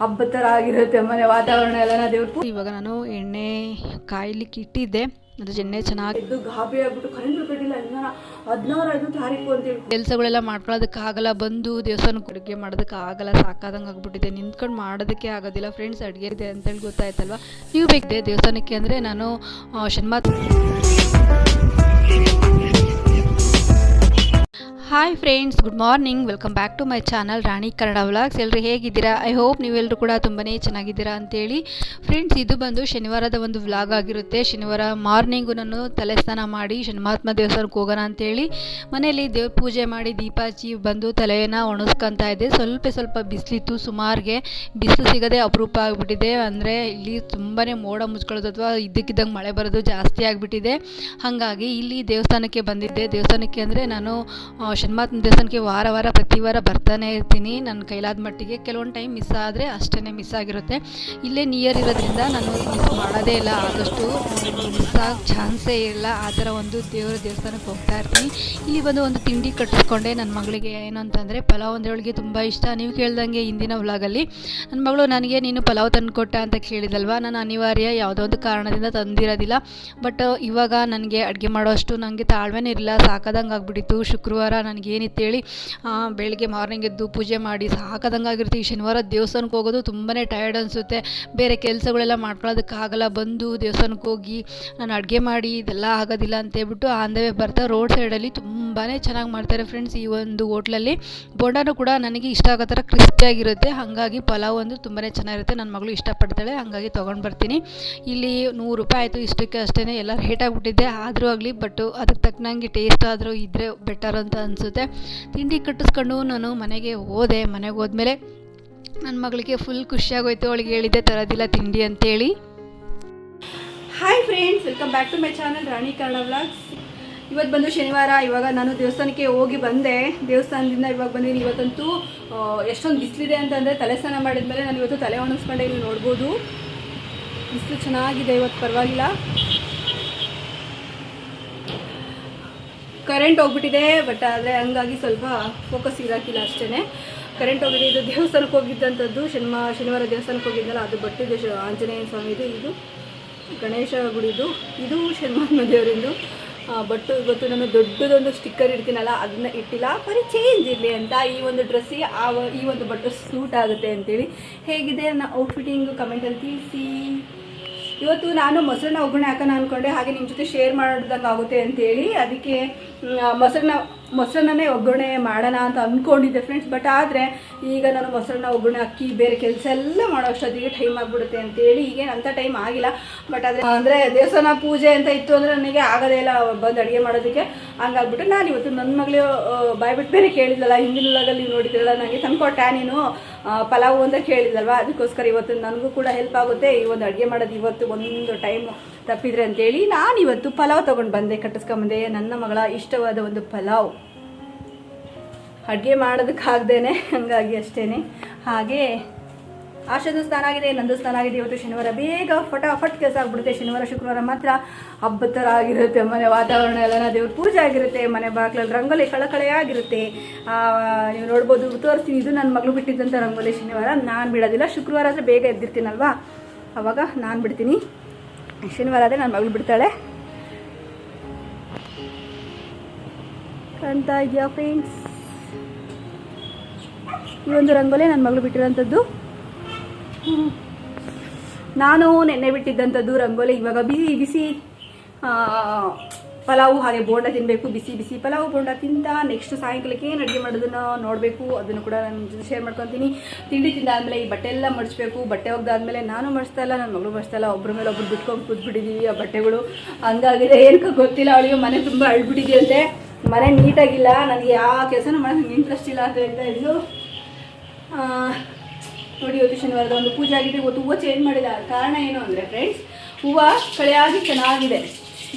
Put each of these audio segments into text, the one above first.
ಹಬ್ಬದ ಥರ ಆಗಿರುತ್ತೆ ಮನೆ ವಾತಾವರಣ ಎಲ್ಲ ದೇವ್ರು ಇವಾಗ ನಾನು ಎಣ್ಣೆ ಕಾಯ್ಲಿಕ್ಕೆ ಇಟ್ಟಿದ್ದೆ. ಅದು ಎಣ್ಣೆ ಚೆನ್ನಾಗಿ ಎದ್ದು ಗಾಬರಿ ಆಗ್ಬಿಟ್ಟು ಕರೆಂಟ್ ಬಿಟ್ಟಿಲ್ಲ ಇನ್ನ ಹದಿನಾರು ಐದು ತಾರೀಕು ಅಂತೇಳಿ ಕೆಲಸಗಳೆಲ್ಲ ಮಾಡ್ಕೊಳ್ಳೋದಕ್ಕಾಗಲ್ಲ ಬಂದು ದೇವಸ್ಥಾನಕ್ಕೆ ಅಡುಗೆ ಮಾಡೋದಕ್ಕೆ ಆಗಲ್ಲ ಸಾಕಾದಂಗೆ ಆಗ್ಬಿಟ್ಟಿದೆ. ನಿಂತ್ಕೊಂಡು ಮಾಡೋದಕ್ಕೆ ಆಗೋದಿಲ್ಲ ಫ್ರೆಂಡ್ಸ್ ಅಡುಗೆ ಇದೆ ಅಂತೇಳಿ ಗೊತ್ತಾಯ್ತಲ್ವ? ನೀವು ಬೇಕಿದೆ ದೇವಸ್ಥಾನಕ್ಕೆ ಅಂದರೆ ನಾನು ಶನ್ಮಾತ್ hi friends good morning welcome back to my channel Rani Kannada vlogs ಎಲ್ಲರೂ ಹೇಗಿದ್ದೀರಾ? ಐ ಹೋಪ್ ನೀವೆಲ್ಲರೂ ಕೂಡ ತುಂಬಾ ಚೆನ್ನಾಗಿದ್ದೀರಾ ಅಂತೇಳಿ. ಫ್ರೆಂಡ್ಸ್ ಇದು ಬಂದು ಶನಿವಾರದ ಒಂದು ವ್ಲಾಗ್ ಆಗಿರುತ್ತೆ. ಶನಿವಾರ ಮಾರ್ನಿಂಗು ನಾನು ತಲೆ ಸ್ನಾನ ಮಾಡಿ ಶನಿಮಾತ್ಮ ದೇವಸ್ಥಾನಕ್ಕೆ ಹೋಗೋಣ ಅಂತೇಳಿ. ಮನೆಯಲ್ಲಿ ದೇವ್ರ ಪೂಜೆ ಮಾಡಿ ದೀಪ ಹಚ್ಚಿ ಬಂದು ತಲೆಯನ್ನು ಒಣಗಿಸ್ಕೊತಾ ಇದ್ದೆ ಸ್ವಲ್ಪ ಸ್ವಲ್ಪ ಬಿಸಿಲಿತ್ತು. ಸುಮಾರಿಗೆ ಬಿಸಿಲು ಸಿಗದೆ ಅಪರೂಪ ಆಗಿಬಿಟ್ಟಿದೆ. ಅಂದರೆ ಇಲ್ಲಿ ತುಂಬಾ ಮೋಡ ಮುಚ್ಕೊಳ್ಳೋದು ಅಥವಾ ಇದ್ದಕ್ಕಿದ್ದಂಗೆ ಮಳೆ ಬರೋದು ಜಾಸ್ತಿ ಆಗಿಬಿಟ್ಟಿದೆ. ಹಾಗಾಗಿ ಇಲ್ಲಿ ದೇವಸ್ಥಾನಕ್ಕೆ ಬಂದಿದ್ದೆ. ದೇವಸ್ಥಾನಕ್ಕೆ ಅಂದರೆ ನಾನು ಶನ್ಮಾತ್ಮ ದೇವಸ್ಥಾನಕ್ಕೆ ವಾರ ವಾರ, ಪ್ರತಿ ವಾರ ಬರ್ತಾನೆ ಇರ್ತೀನಿ. ನನ್ನ ಕೈಲಾದ ಮಟ್ಟಿಗೆ ಕೆಲವೊಂದು ಟೈಮ್ ಮಿಸ್ ಆದರೆ ಅಷ್ಟೇ ಮಿಸ್ ಆಗಿರುತ್ತೆ. ಇಲ್ಲೇ ನಿಯರ್ ಇರೋದ್ರಿಂದ ನಾನು ಮಿಸ್ ಮಾಡೋದೇ ಇಲ್ಲ. ಆದಷ್ಟು ಮಿಸ್ ಆಗ ಚಾನ್ಸೇ ಇಲ್ಲ. ಆ ಥರ ಒಂದು ದೇವರ ದೇವಸ್ಥಾನಕ್ಕೆ ಹೋಗ್ತಾ ಇರ್ತೀನಿ. ಇಲ್ಲಿ ಬಂದು ಒಂದು ತಿಂಡಿ ಕಟ್ಟಿಸ್ಕೊಂಡೆ ನನ್ನ ಮಗಳಿಗೆ. ಏನು ಅಂತಂದರೆ ಪಲಾವ್ ಅಂದರೆ ತುಂಬ ಇಷ್ಟ. ನೀವು ಕೇಳ್ದಂಗೆ ಹಿಂದಿನ ವ್ಲಾಗಲ್ಲಿ ನನ್ನ ಮಗಳು, ನನಗೆ ನೀನು ಪಲಾವ್ ತಂದುಕೊಟ್ಟ ಅಂತ ಕೇಳಿದಲ್ವ? ನಾನು ಅನಿವಾರ್ಯ ಯಾವುದೋ ಒಂದು ಕಾರಣದಿಂದ ತಂದಿರೋದಿಲ್ಲ. ಬಟ್ ಇವಾಗ ನನಗೆ ಅಡುಗೆ ಮಾಡೋಷ್ಟು ನನಗೆ ತಾಳ್ಮೆನೇ ಇರಲಿಲ್ಲ ಸಾಕಾದಂಗೆ ಆಗ್ಬಿಟ್ಟಿತ್ತು. ಶುಕ್ರವಾರ ನನಗೆ ಏನಿತ್ತು ಹೇಳಿ ಆ, ಬೆಳಗ್ಗೆ ಮಾರ್ನಿಂಗ್ ಎದ್ದು ಪೂಜೆ ಮಾಡಿ ಸಾಕಾದಂಗೆ ಆಗಿರುತ್ತೆ. ಈ ಶನಿವಾರ ದೇವಸ್ಥಾನಕ್ಕೆ ಹೋಗೋದು ತುಂಬಾ ಟಯರ್ಡ್ ಅನಿಸುತ್ತೆ. ಬೇರೆ ಕೆಲಸಗಳೆಲ್ಲ ಮಾಡ್ಕೊಳ್ಳೋದಕ್ಕಾಗಲ್ಲ. ಬಂದು ದೇವಸ್ಥಾನಕ್ಕೆ ಹೋಗಿ ನಾನು ಅಡುಗೆ ಮಾಡಿ ಇದೆಲ್ಲ ಆಗೋದಿಲ್ಲ ಅಂತೇಳ್ಬಿಟ್ಟು ಆನ್ ದ ವೇ ಬರ್ತಾ ರೋಡ್ ಸೈಡಲ್ಲಿ ತುಂಬಾ ಚೆನ್ನಾಗಿ ಮಾಡ್ತಾರೆ ಫ್ರೆಂಡ್ಸ್ ಈ ಒಂದು ಹೋಟ್ಲಲ್ಲಿ ಬೋಂಡಾನು ಕೂಡ ನನಗೆ ಇಷ್ಟ ಆಗೋ ಥರ ಕ್ರಿಸ್ಪಿಯಾಗಿರುತ್ತೆ ಹಾಗಾಗಿ ಪಲಾವ್ ಒಂದು ತುಂಬಾ ಚೆನ್ನಾಗಿರುತ್ತೆ. ನನ್ನ ಮಗಳು ಇಷ್ಟಪಡ್ತಾಳೆ ಹಾಗಾಗಿ ತೊಗೊಂಡು ಬರ್ತೀನಿ. ಇಲ್ಲಿ ನೂರು ರೂಪಾಯಿ ಆಯಿತು ಇಷ್ಟಕ್ಕೆ ಅಷ್ಟೇ ಎಲ್ಲ ರೇಟ್ ಆಗಿಬಿಟ್ಟಿದೆ ಆದರೂ ಆಗಲಿ ಬಟ್ ಅದಕ್ಕೆ ತಕ್ಕನಂಗೆ ಟೇಸ್ಟ್ ಆದರೂ ಇದ್ದರೆ ಬೆಟರ್ ಅಂತ ಅನಿಸುತ್ತೆ. ತಿಂಡಿ ಕಟ್ಟಿಸ್ಕೊಂಡು ನಾನು ಮನೆಗೆ ಹೋದೆ. ಮನೆಗೆ ಹೋದ್ಮೇಲೆ ನನ್ನ ಮಗಳಿಗೆ ಫುಲ್ ಖುಷಿಯಾಗೋಯ್ತು. ಅವಳಿಗೆ ಹೇಳಿದ್ದೆ, ತರೋದಿಲ್ಲ ತಿಂಡಿ ಅಂತೇಳಿ. Hi friends welcome back to my channel Rani Kannada vlogs ಇವತ್ತು ಬಂದು ಶನಿವಾರ. ಇವಾಗ ನಾನು ದೇವಸ್ಥಾನಕ್ಕೆ ಹೋಗಿ ಬಂದೆ. ದೇವಸ್ಥಾನದಿಂದ ಇವಾಗ ಬಂದಿದ್ದೀನಿ. ಇವತ್ತಂತೂ ಎಷ್ಟೊಂದು ಬಿಸಿಲಿದೆ ಅಂತಂದರೆ ತಲೆ ಸ್ನಾನ ಮಾಡಿದ್ಮೇಲೆ ನಾನು ಇವತ್ತು ತಲೆ ಒಣಗಿಸ್ಕೊಂಡೆ ಇಲ್ಲಿ ನೋಡ್ಬೋದು. ಬಿಸಿಲು ಚೆನ್ನಾಗಿದೆ, ಇವತ್ತು ಪರವಾಗಿಲ್ಲ. ಕರೆಂಟ್ ಹೋಗ್ಬಿಟ್ಟಿದೆ ಬಟ್ ಆದರೆ ಹಂಗಾಗಿ ಸ್ವಲ್ಪ ಫೋಕಸ್ ಇರಾಕಿಲ್ಲ ಅಷ್ಟೇ ಕರೆಂಟ್ ಹೋಗಿದೆ, ಇದು ದೇವಸ್ಥಾನಕ್ಕೆ ಹೋಗಿದ್ದಂಥದ್ದು. ಶನಿಮ, ಶನಿವಾರ ದೇವಸ್ಥಾನಕ್ಕೆ ಹೋಗಿದ್ದಲ್ಲ, ಅದು ಬಟ್ಟಿದೆ ಶ- ಆಂಜನೇಯ ಸ್ವಾಮಿದು ಇದು ಗಣೇಶ ಗುಡಿದು. ಇದು ಶನಿವಾರ ದೇವರಿಂದು. ಬಟ್ಟು ಇವತ್ತು ನಾನು ದೊಡ್ಡದೊಂದು ಸ್ಟಿಕ್ಕರ್ ಇಡ್ತೀನಲ್ಲ, ಅದನ್ನ ಇಟ್ಟಿಲ್ಲ. ಬರೀ ಚೇಂಜ್ ಇರಲಿ ಅಂತ ಈ ಒಂದು ಡ್ರೆಸ್ಸಿಗೆ ಆ, ಈ ಒಂದು ಬಟ್ಟು ಸೂಟ್ ಆಗುತ್ತೆ ಅಂತೇಳಿ ಹೇಗಿದೆ ನನ್ನ ಔಟ್ಫಿಟ್ಟಿಂಗ್ ಕಮೆಂಟಲ್ಲಿ ತಿಳಿಸಿ. ಇವತ್ತು ನಾನು ಮೊಸರನ್ನ ಒಗ್ಗರಣೆ ಹಾಕೋಣ ಅನ್ಕೊಂಡೆ, ಹಾಗೆ ನಿಮ್ಮ ಜೊತೆ ಶೇರ್ ಮಾಡ್ದಂಗೆ ಆಗುತ್ತೆ ಅಂತೇಳಿ. ಅದಕ್ಕೆ ಮೊಸರನ್ನ ಮೊಸರನ್ನೇ ಒಗ್ಗರಣೆ ಮಾಡೋಣ ಅಂತ ಅಂದ್ಕೊಂಡಿದ್ದೆ ಫ್ರೆಂಡ್ಸ್ ಬಟ್ ಆದರೆ ಈಗ ನಾನು ಮೊಸರನ್ನ ಒಗ್ಗರಣೆ ಅಕ್ಕಿ, ಬೇರೆ ಕೆಲಸ ಎಲ್ಲ ಮಾಡೋ ಅಷ್ಟೊತ್ತಿಗೆ ಟೈಮ್ ಆಗಿಬಿಡುತ್ತೆ ಅಂತೇಳಿ. ಈಗ ಅಂಥ ಟೈಮ್ ಆಗಿಲ್ಲ. ಬಟ್ ಆದರೆ, ಅಂದರೆ ದೇವಸ್ಥಾನ ಪೂಜೆ ಅಂತ ಇತ್ತು ಅಂದರೆ ನನಗೆ ಆಗೋದೇ ಇಲ್ಲ ಬಂದು ಅಡುಗೆ ಮಾಡೋದಕ್ಕೆ. ಹಂಗಾಗ್ಬಿಟ್ಟು ನಾನು ಇವತ್ತು ನನ್ನ ಮಗಳು ಬಾಯ್ಬಿಟ್ಟು ಬೇರೆ ಕೇಳಿದ್ಲಲ್ಲ, ಹಿಂದಿನ ನೀವು ನೋಡಿದ್ರಲ್ಲ ನನಗೆ ತಂದ್ಕೊಟ್ಟ ನೀನು. ಪಲಾವು ಅಂತ ಕೇಳಿದಲ್ವಾ ಅದಕ್ಕೋಸ್ಕರ ಇವತ್ತು ನನಗೂ ಕೂಡ ಹೆಲ್ಪ್ ಆಗುತ್ತೆ. ಈ ಒಂದು ಅಡುಗೆ ಮಾಡೋದು ಇವತ್ತು ಒಂದು ಟೈಮ್ ತಪ್ಪಿದ್ರೆ ಅಂತೇಳಿ ನಾನು ಇವತ್ತು ಪಲಾವ್ ತೊಗೊಂಡು ಬಂದೆ, ಕಟ್ಟಿಸ್ಕೊಂಬಂದೆ. ನನ್ನ ಮಗಳ ಇಷ್ಟವಾದ ಒಂದು ಪಲಾವ್. ಅಡುಗೆ ಮಾಡೋದಕ್ಕಾಗ್ದೇನೆ, ಹಾಗಾಗಿ ಅಷ್ಟೇ ಹಾಗೆ ಆಶದು ಸ್ನಾನ ಆಗಿದೆ, ನಂದು ಸ್ನಾನ ಆಗಿದೆ. ಇವತ್ತು ಶನಿವಾರ ಬೇಗ ಫಟಾಫಟ್ ಕೆಲಸ ಆಗ್ಬಿಡುತ್ತೆ. ಶನಿವಾರ, ಶುಕ್ರವಾರ ಮಾತ್ರ ಹಬ್ಬದ ಥರ ಆಗಿರುತ್ತೆ ಮನೆ ವಾತಾವರಣ ಎಲ್ಲ. ದೇವ್ರ ಪೂಜೆ ಆಗಿರುತ್ತೆ, ಮನೆ ಬಾಗಿಲಲ್ಲಿ ರಂಗೋಲಿ ಕಳಕಳೆ ಆಗಿರುತ್ತೆ ನೀವು ನೋಡ್ಬೋದು, ತೋರಿಸ್ತೀನಿ. ಇದು ನನ್ನ ಮಗಳು ಬಿಟ್ಟಿದ್ದಂಥ ರಂಗೋಲಿ ಶನಿವಾರ. ನಾನು ಬಿಡೋದಿಲ್ಲ. ಶುಕ್ರವಾರ ಆದರೆ ಬೇಗ ಎದ್ದಿರ್ತೀನಲ್ವಾ? ಅವಾಗ ನಾನು ಬಿಡ್ತೀನಿ. ಶನಿವಾರ ಆದರೆ ನನ್ನ ಮಗಳು ಬಿಡ್ತಾಳೆ. ಕಾಣ್ತಾ ಇದೆಯಾ ಫ್ರೆಂಡ್ಸ್ ಈ ಒಂದು ರಂಗೋಲಿ ನನ್ನ ಮಗಳು ಬಿಟ್ಟಿರೋಂಥದ್ದು. ನಾನು ನೆನ್ನೆ ಬಿಟ್ಟಿದ್ದಂಥದ್ದು ರಂಗೋಲಿ ಇವಾಗ ಬಿಸಿ ಬಿಸಿ ಪಲಾವು ಹಾಗೆ ಬೋಂಡ ತಿನ್ನಬೇಕು ಬಿಸಿ ಬಿಸಿ ಪಲಾವು ಬೋಂಡ ತಿಂತ ನೆಕ್ಸ್ಟ್ ಸಾಯಂಕಾಲಕ್ಕೆ ಏನು ಅಡುಗೆ ಮಾಡೋದನ್ನು ನೋಡಬೇಕು ಅದನ್ನು ಕೂಡ ನನ್ನ ಜೊತೆ ಶೇರ್ ಮಾಡ್ಕೊತೀನಿ. ತಿಂಡಿ ತಿಂದಾದಮೇಲೆ ಈ ಬಟ್ಟೆ ಎಲ್ಲ ಮಡಿಸ್ಬೇಕು ಬಟ್ಟೆ ಒಗ್ದಾದ್ಮೇಲೆ ನಾನು ಮಡಿಸ್ತಾ ಇಲ್ಲ ನನ್ನ ಮಗಳು ಮಡಿಸ್ತಾ ಇಲ್ಲ ಒಬ್ಬರ ಮೇಲೆ ಒಬ್ರು ಬಿಟ್ಕೊಂಡು ಕೂತ್ಬಿಟ್ಟಿದ್ದೀವಿ ಆ ಬಟ್ಟೆಗಳು. ಹಂಗಾಗಿದೆ ಏನಕ್ಕೆ ಗೊತ್ತಿಲ್ಲ ಅವಳಿಗೆ ಮನೆ ತುಂಬ ಅಳ್ಬಿಟ್ಟಿದೆಯಂತೆ. ಮನೆ ನೀಟಾಗಿಲ್ಲ ನನಗೆ ಯಾವ ಕೆಲಸನೂ ಮಾಡೋಕ್ಕೆ ಇಂಟ್ರೆಸ್ಟ್ ಇಲ್ಲ ಅಂತ ಹೇಳ್ತಾ ಇದ್ಲು. ಆ, ನೋಡಿ, ಇವತ್ತು ಶನಿವಾರದ ಒಂದು ಪೂಜೆ ಆಗಿದೆ. ಇವತ್ತು ಹೂವು ಚೇಂಜ್ ಮಾಡಿದ ಕಾರಣ ಏನು ಅಂದರೆ ಫ್ರೆಂಡ್ಸ್ ಹೂವು ಕಳೆಯಾಗಿ ಚೆನ್ನಾಗಿದೆ.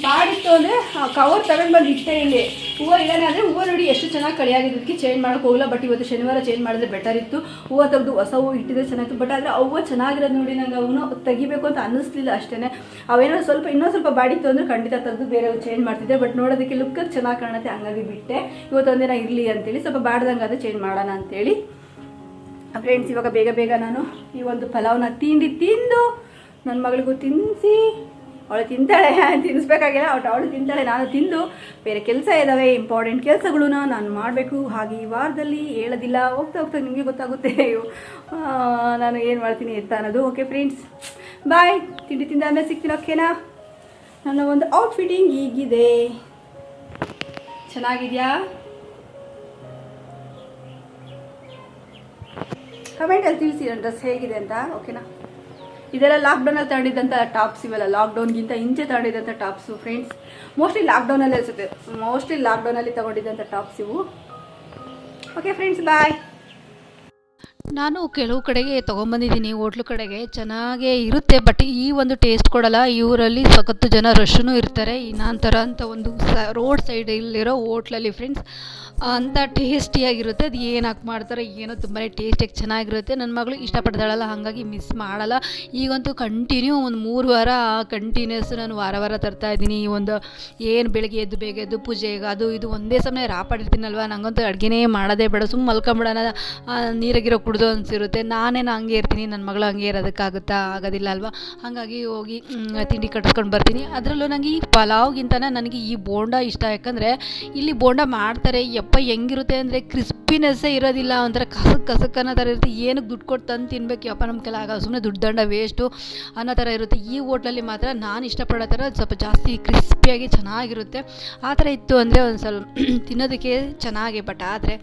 ಬಾಡಿತ್ತು ಅಂದರೆ ಕವರ್ ತಗೊಂಡು ಬಂದು ಇಟ್ಟೆ ಇಲ್ಲಿ. ಹೂವು ಇಲ್ಲನೇ ಆದರೆ ಹೂವು ನೋಡಿ ಎಷ್ಟು ಚೆನ್ನಾಗಿ ಕಳೆಯಾಗಿದ್ದಕ್ಕೆ ಚೇಂಜ್ ಮಾಡೋಕೆ ಹೋಗಲ್ಲ ಬಟ್ ಇವತ್ತು ಶನಿವಾರ ಚೇಂಜ್ ಮಾಡಿದ್ರೆ ಬೆಟರ್ ಇತ್ತು. ಹೂವು ತೆಗೆದು ಹೊಸ ಹೂವು ಇಟ್ಟಿದ್ರೆ ಚೆನ್ನಾಗಿತ್ತು. ಬಟ್ ಆದರೆ ಹೂವು ಚೆನ್ನಾಗಿರೋದು ನೋಡಿ ನಂಗೆ ಅವನು ತೆಗಿಬೇಕು ಅಂತ ಅನ್ನಿಸ್ಲಿಲ್ಲ ಅಷ್ಟೇ ಅವೇನೋ ಸ್ವಲ್ಪ, ಇನ್ನೊಂದು ಸ್ವಲ್ಪ ಬಾಡಿತ್ತು ಅಂದರೆ ಖಂಡಿತ ತೆಗೆದು ಬೇರೆ ಚೇಂಜ್ ಮಾಡ್ತಿದ್ದೆ. ಬಟ್ ನೋಡೋದಕ್ಕೆ ಲುಕ್ ಚೆನ್ನಾಗಿ ಕಾಣುತ್ತೆ. ಹಂಗಾಗಿ ಬಿಟ್ಟೆ. ಇವತ್ತೊಂದಿನ ಇರಲಿ ಅಂತೇಳಿ, ಸ್ವಲ್ಪ ಬಾಡ್ದಂಗೆ ಅದು ಚೇಂಜ್ ಮಾಡೋಣ ಅಂತೇಳಿ. ಫ್ರೆಂಡ್ಸ್ ಇವಾಗ ಬೇಗ ಬೇಗ ನಾನು ಈ ಒಂದು ಪಲಾವ್ನ ತಿಂಡಿ ತಿಂದು ನನ್ನ ಮಗಳಿಗೂ ತಿನ್ನಿಸಿ ಅವಳು ತಿಂತಾಳೆ. ತಿನ್ನಿಸ್ಬೇಕಾಗಿಲ್ಲ ಅವಳು ಅವಳು ತಿಂತಾಳೆ, ನಾನು ತಿಂದು ಬೇರೆ ಕೆಲಸ ಇದ್ದಾವೆ ಇಂಪಾರ್ಟೆಂಟ್ ಕೆಲಸಗಳನ್ನ ನಾನು ಮಾಡಬೇಕು. ಹಾಗೆ ಈ ವಾರದಲ್ಲಿ ಹೇಳೋದಿಲ್ಲ, ಹೋಗ್ತಾ ಹೋಗ್ತಾ ನಿಮಗೆ ಗೊತ್ತಾಗುತ್ತೆ. ನಾನು ಏನು ಮಾಡ್ತೀನಿ ಅಂತ ಅನ್ನೋದು. ಓಕೆ ಫ್ರೆಂಡ್ಸ್ ಬಾಯ್ ತಿಂಡಿ ತಿಂದಾದ್ಮೇಲೆ ಸಿಗ್ತೀನಿ ಓಕೆನಾ ನನ್ನ ಒಂದು ಔಟ್ಫಿಟ್ಟಿಂಗ್ ಹೀಗಿದೆ. ಚೆನ್ನಾಗಿದೆಯಾ? ಕಮೆಂಟಲ್ಲಿ ತಿಳಿಸಿ ನನ್ನ ಡ್ರೆಸ್ ಹೇಗಿದೆ ಅಂತ ಓಕೆನಾ ಇದೆಲ್ಲ ಲಾಕ್ಡೌನಲ್ಲಿ ತಗೊಂಡಿದ್ದಂಥ ಟಾಪ್ಸ್ ಇವೆಲ್ಲ ಲಾಕ್ಡೌನ್ಗಿಂತ ಹಿಂಚೆ ತಗೊಂಡಿದ್ದಂಥ ಟಾಪ್ಸು ಫ್ರೆಂಡ್ಸ್ ಮೋಸ್ಟ್ಲಿ ಲಾಕ್ಡೌನಲ್ಲಿ ಅನಿಸುತ್ತೆ. ಮೋಸ್ಟ್ಲಿ ಲಾಕ್ಡೌನಲ್ಲಿ ತಗೊಂಡಿದ್ದಂಥ ಟಾಪ್ಸ್ ಇವು. ಓಕೆ ಫ್ರೆಂಡ್ಸ್ ಬಾಯ್ ನಾನು ಕೆಲವು ಕಡೆಗೆ ತೊಗೊಂಬಂದಿದ್ದೀನಿ, ಹೋಟ್ಲು ಕಡೆಗೆ. ಚೆನ್ನಾಗೇ ಇರುತ್ತೆ ಬಟ್ ಈ ಒಂದು ಟೇಸ್ಟ್ ಕೊಡಲ್ಲ. ಈ ಊರಲ್ಲಿ ಸಖತ್ತು ಜನ ರಶ್ನು ಇರ್ತಾರೆ. ಈ ಥರ ಅಂತ ಒಂದು ಸ ರೋಡ್ ಸೈಡಲ್ಲಿರೋ ಹೋಟ್ಲಲ್ಲಿ ಫ್ರೆಂಡ್ಸ್ ಅಂಥ ಟೇಸ್ಟಿಯಾಗಿರುತ್ತೆ ಅದು ಏನು ಮಾಡ್ತಾರೆ, ಏನೋ ತುಂಬಾ ಟೇಸ್ಟಿಯಾಗಿ ಚೆನ್ನಾಗಿರುತ್ತೆ. ನನ್ನ ಮಗಳು ಇಷ್ಟಪಡ್ತಾಳಲ್ಲ ಹಾಗಾಗಿ ಮಿಸ್ ಮಾಡಲ್ಲ. ಈಗಂತೂ ಕಂಟಿನ್ಯೂ ಒಂದು ಮೂರು ವಾರ ಕಂಟಿನ್ಯೂಸ್ ನಾನು ವಾರ ವಾರ ತರ್ತಾ ಇದ್ದೀನಿ. ಈ ಒಂದು ಏನು ಬೆಳಗ್ಗೆ ಎದ್ದು ಬೇಗ ಎದ್ದು ಪೂಜೆಗೆ ಅದು ಇದು ಒಂದೇ ಸಮಯ ರಾಪಾಡಿರ್ತೀನಲ್ವ? ನನಗಂತೂ ಅಡುಗೆನೇ ಮಾಡೋದೇ ಬೇಡ. ಸುಮ್ಮ ಮಲ್ಕೊಂಬಿಡೋಣ. ನೀರಾಗಿರೋ ಕುಡ್ದು ಅನಿಸಿರುತ್ತೆ. ನಾನೇನು ಹಂಗೆ ಇರ್ತೀನಿ ನನ್ನ ಮಗಳು ಹಂಗೆ ಇರೋದಕ್ಕಾಗುತ್ತಾ? ಆಗೋದಿಲ್ಲ ಅಲ್ವಾ? ಹಾಗಾಗಿ ಹೋಗಿ ತಿಂಡಿ ಕಟ್ಟಿಸ್ಕೊಂಡು ಬರ್ತೀನಿ. ಅದರಲ್ಲೂ ನನಗೆ ಈ ಪಲಾವ್ಗಿಂತನೇ ನನಗೆ ಈ ಬೋಂಡ ಇಷ್ಟ. ಯಾಕಂದರೆ ಇಲ್ಲಿ ಬೋಂಡ ಮಾಡ್ತಾರೆ. ಯಪ್ಪ, ಹೆಂಗಿರುತ್ತೆ ಅಂದರೆ ಕ್ರಿಸ್ಪಿನೆಸ್ಸೇ ಇರೋದಿಲ್ಲ. ಒಂಥರ ಕಸಕ್ ಕಸಕ್ ಅನ್ನೋ ಥರ ಇರುತ್ತೆ. ಏನಕ್ಕೆ ದುಡ್ಡು ಕೊಟ್ಟು ತಂದು ತಿನ್ಬೇಕು? ಯಪ್ಪ, ನಮ್ಮ ಕೆಲ ಆಗ ಸುಮ್ಮನೆ ದುಡ್ಡು ದಂಡ ವೇಸ್ಟು ಅನ್ನೋ ಥರ ಇರುತ್ತೆ. ಈ ಹೋಟ್ಲಲ್ಲಿ ಮಾತ್ರ ನಾನು ಇಷ್ಟಪಡೋ ಥರ ಸ್ವಲ್ಪ ಜಾಸ್ತಿ ಕ್ರಿಸ್ಪಿಯಾಗಿ ಚೆನ್ನಾಗಿರುತ್ತೆ. ಆ ಥರ ಇತ್ತು ಅಂದರೆ ಒಂದು ಸ್ವಲ್ಪ ತಿನ್ನೋದಕ್ಕೆ ಚೆನ್ನಾಗಿ ಬಟ್ ಆದರೆ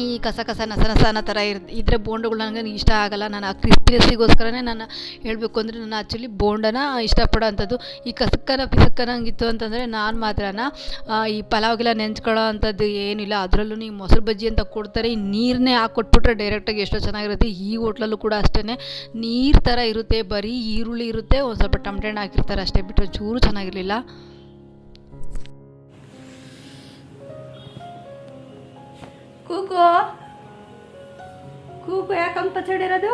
ಈ ಕಸ ಕಸ ನಸ ನಸ ಅನ್ನೋ ಥರ ಇರ್ ಇದ್ರೆ ಬೋಂಡಗಳು ನನಗೆ ಇಷ್ಟ ಆಗಲ್ಲ. ನಾನು ಆ ಕ್ರಿಸ್ಪಿನೆಸ್ಸಿಗೋಸ್ಕರನೇ ನಾನು ಹೇಳಬೇಕು ಅಂದರೆ ನಾನು ಆ್ಯಕ್ಚುಲಿ ಬೋಂಡನ ಇಷ್ಟಪಡೋ ಅಂಥದ್ದು ಈ ಕಸಕ್ಕನ ಪಿಸಕ್ಕನಂಗಿತ್ತು ಅಂತಂದರೆ ನಾನು ಮಾತ್ರನ. ಈ ಪಲಾವ್ಗೆಲ್ಲ ನೆಂಚ್ಕೊಳ್ಳೋ ಅಂಥದ್ದು ಏನಿಲ್ಲ. ಅದರಲ್ಲೂ ಈ ಮೊಸರು ಬಜ್ಜಿ ಅಂತ ಕೊಡ್ತಾರೆ. ಈ ನೀರನ್ನೇ ಹಾಕ್ಕೊಟ್ಬಿಟ್ರೆ ಡೈರೆಕ್ಟಾಗಿ ಎಷ್ಟೋ ಚೆನ್ನಾಗಿರುತ್ತೆ. ಈ ಹೋಟ್ಲಲ್ಲೂ ಕೂಡ ಅಷ್ಟೇ ನೀರು ಥರ ಇರುತ್ತೆ. ಬರೀ ಈರುಳ್ಳಿ ಇರುತ್ತೆ. ಒಂದು ಸ್ವಲ್ಪ ಟಮಟೆ ಹಣ್ಣು ಹಾಕಿರ್ತಾರೆ ಅಷ್ಟೇ. ಬಿಟ್ಟರೆ ಚೂರು ಚೆನ್ನಾಗಿರಲಿಲ್ಲ. ಕೂಕು ಕೂಕು ಯಾಕಂತ ಪಚ್ಚಡಿರೋದು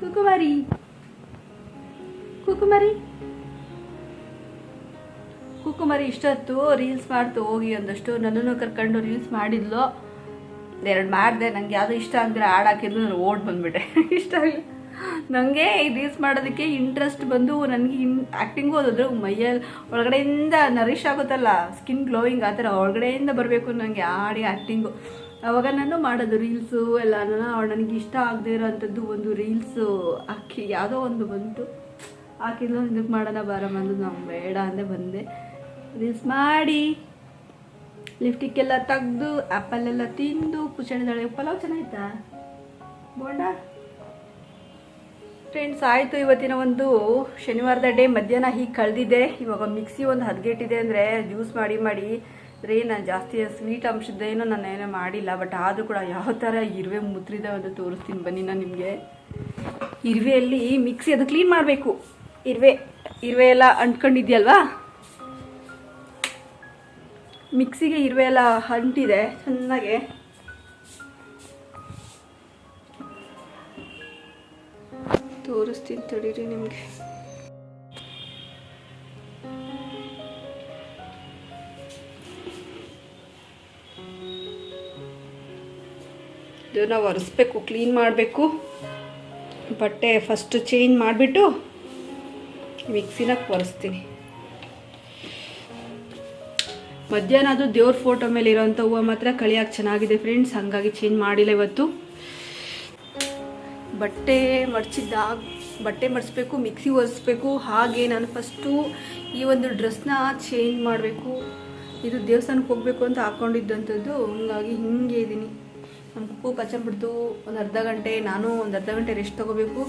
ಕುಕುಮಾರಿ ಕುಕುಮಾರಿ ಕುಕುಮಾರಿ ಇಷ್ಟೊತ್ತು ರೀಲ್ಸ್ ಮಾಡ್ತು ಹೋಗಿ ಒಂದಷ್ಟು ನನ್ನನ್ನು ಕರ್ಕೊಂಡು ರೀಲ್ಸ್ ಮಾಡಿದ್ಲು. ಎರಡು ಮಾಡಿದೆ ನನಗೆ ಯಾವುದು ಇಷ್ಟ ಅಂದರೆ ಹಾಡಾಕಿದ್ರು ನಾನು ಓಡ್ ಬಂದ್ಬಿಟ್ಟೆ. ಇಷ್ಟ ಆಗಲಿ ನನಗೆ ಈ ರೀಲ್ಸ್ ಮಾಡೋದಕ್ಕೆ ಇಂಟ್ರೆಸ್ಟ್ ಬಂದು ನನಗೆ ಇನ್ ಆ್ಯಕ್ಟಿಂಗು ಓದಿದ್ರು ಮೈಯಲ್ಲಿ ಒಳಗಡೆಯಿಂದ ನರಿಷ್ ಆಗುತ್ತಲ್ಲ ಸ್ಕಿನ್ ಗ್ಲೋಯಿಂಗ್ ಆ ಥರ ಒಳಗಡೆಯಿಂದ ಬರಬೇಕು ನನಗೆ ಆಡಿ ಆ್ಯಕ್ಟಿಂಗು ಅವಾಗ ನಾನು ಮಾಡೋದು ರೀಲ್ಸು ಎಲ್ಲ ಅವಳು ನನಗೆ ಇಷ್ಟ ಆಗದೆ ಇರೋವಂಥದ್ದು ಒಂದು ರೀಲ್ಸು ಹಾಕಿ ಯಾವುದೋ ಒಂದು ಬಂತು. ಹಾಕಿಲ್ಲ ಇದಕ್ಕೆ ಮಾಡೋಣ ಬಾರಮ್ಮ ಅಂದು ನಾವು ಬೇಡ ಅಂದೆ ಬಂದೆ. ರೀಲ್ಸ್ ಮಾಡಿ ಲಿಫ್ಟಿಕ್ಕೆಲ್ಲ ತೆಗೆದು ಆ್ಯಪಲ್ಲೆಲ್ಲ ತಿಂದು ಪುಚಣಿದಾಳೆ ಪಲಾವ್ ಚೆನ್ನಾಯ್ತಾ ಬೋಂಡ? ಫ್ರೆಂಡ್ಸ್, ಆಯಿತು, ಇವತ್ತಿನ ಒಂದು ಶನಿವಾರದ ಡೇ. ಮಧ್ಯಾಹ್ನ ಹೀಗೆ ಕಳೆದಿದೆ ಇವಾಗ ಮಿಕ್ಸಿ ಒಂದು ಹದಗೆಟ್ಟಿದೆ ಅಂದರೆ ಜ್ಯೂಸ್ ಮಾಡಿ ಮಾಡಿ. ಅಂದರೆ ನಾನು ಜಾಸ್ತಿ ಸ್ವೀಟ್ ಅಂಶದ್ದೇನೋ ನಾನು ಏನೋ ಮಾಡಿಲ್ಲ. ಬಟ್ ಆದರೂ ಕೂಡ ಯಾವ ಥರ ಇರುವೆ ಮುದ್ರಿದೆ ಅಂತ ತೋರಿಸ್ತೀನಿ ಬನ್ನಿ ನಾನು ನಿಮಗೆ. ಇರುವೆಯಲ್ಲಿ ಮಿಕ್ಸಿ ಅದು ಕ್ಲೀನ್ ಮಾಡಬೇಕು. ಇರುವೆ ಇರುವೆ ಎಲ್ಲ ಅಂಟ್ಕೊಂಡಿದ್ಯಲ್ವಾ? ಮಿಕ್ಸಿಗೆ ಇರುವೆ ಎಲ್ಲ ಅಂಟಿದೆ. ಚೆನ್ನಾಗೆ. ತೋರಿಸ್ತೀನಿ ತಡೀರಿ ನಿಮಗೆ. ಇದನ್ನು ಒರೆಸ್ಬೇಕು ಕ್ಲೀನ್ ಮಾಡಬೇಕು. ಬಟ್ಟೆ ಫಸ್ಟ್ ಚೇಂಜ್ ಮಾಡಿಬಿಟ್ಟು ಮಿಕ್ಸಿನ ಒರೆಸ್ತೀನಿ. ಮಧ್ಯಾಹ್ನ ಅದು ದೇವ್ರ ಫೋಟೋ ಮೇಲೆ ಇರೋವಂಥ ಹೂವು ಮಾತ್ರ ಕಳಿಯಾಗಿ ಚೆನ್ನಾಗಿದೆ ಫ್ರೆಂಡ್ಸ್ ಹಾಗಾಗಿ ಚೇಂಜ್ ಮಾಡಿಲ್ಲ ಇವತ್ತು. ಬಟ್ಟೆ ಮಡಚಿದ್ದಾಗ ಬಟ್ಟೆ ಮಡಿಸ್ಬೇಕು, ಮಿಕ್ಸಿ ಒರೆಸ್ಬೇಕು ಹಾಗೆ ನಾನು ಫಸ್ಟು ಈ ಒಂದು ಡ್ರೆಸ್ನ ಚೇಂಜ್ ಮಾಡಬೇಕು. ಇದು ದೇವಸ್ಥಾನಕ್ಕೆ ಹೋಗಬೇಕು ಅಂತ ಹಾಕ್ಕೊಂಡಿದ್ದಂಥದ್ದು ಹಂಗಾಗಿ ಹಿಂಗೆ ಇದ್ದೀನಿ. ನಮ್ಮ ಕುಕ್ಕು ಕಚ್ಚಬಿಡ್ತು ಒಂದು ಅರ್ಧ ಗಂಟೆ, ನಾನು ಒಂದು ಅರ್ಧ ಗಂಟೆ ರೆಸ್ಟ್ ತೊಗೋಬೇಕು.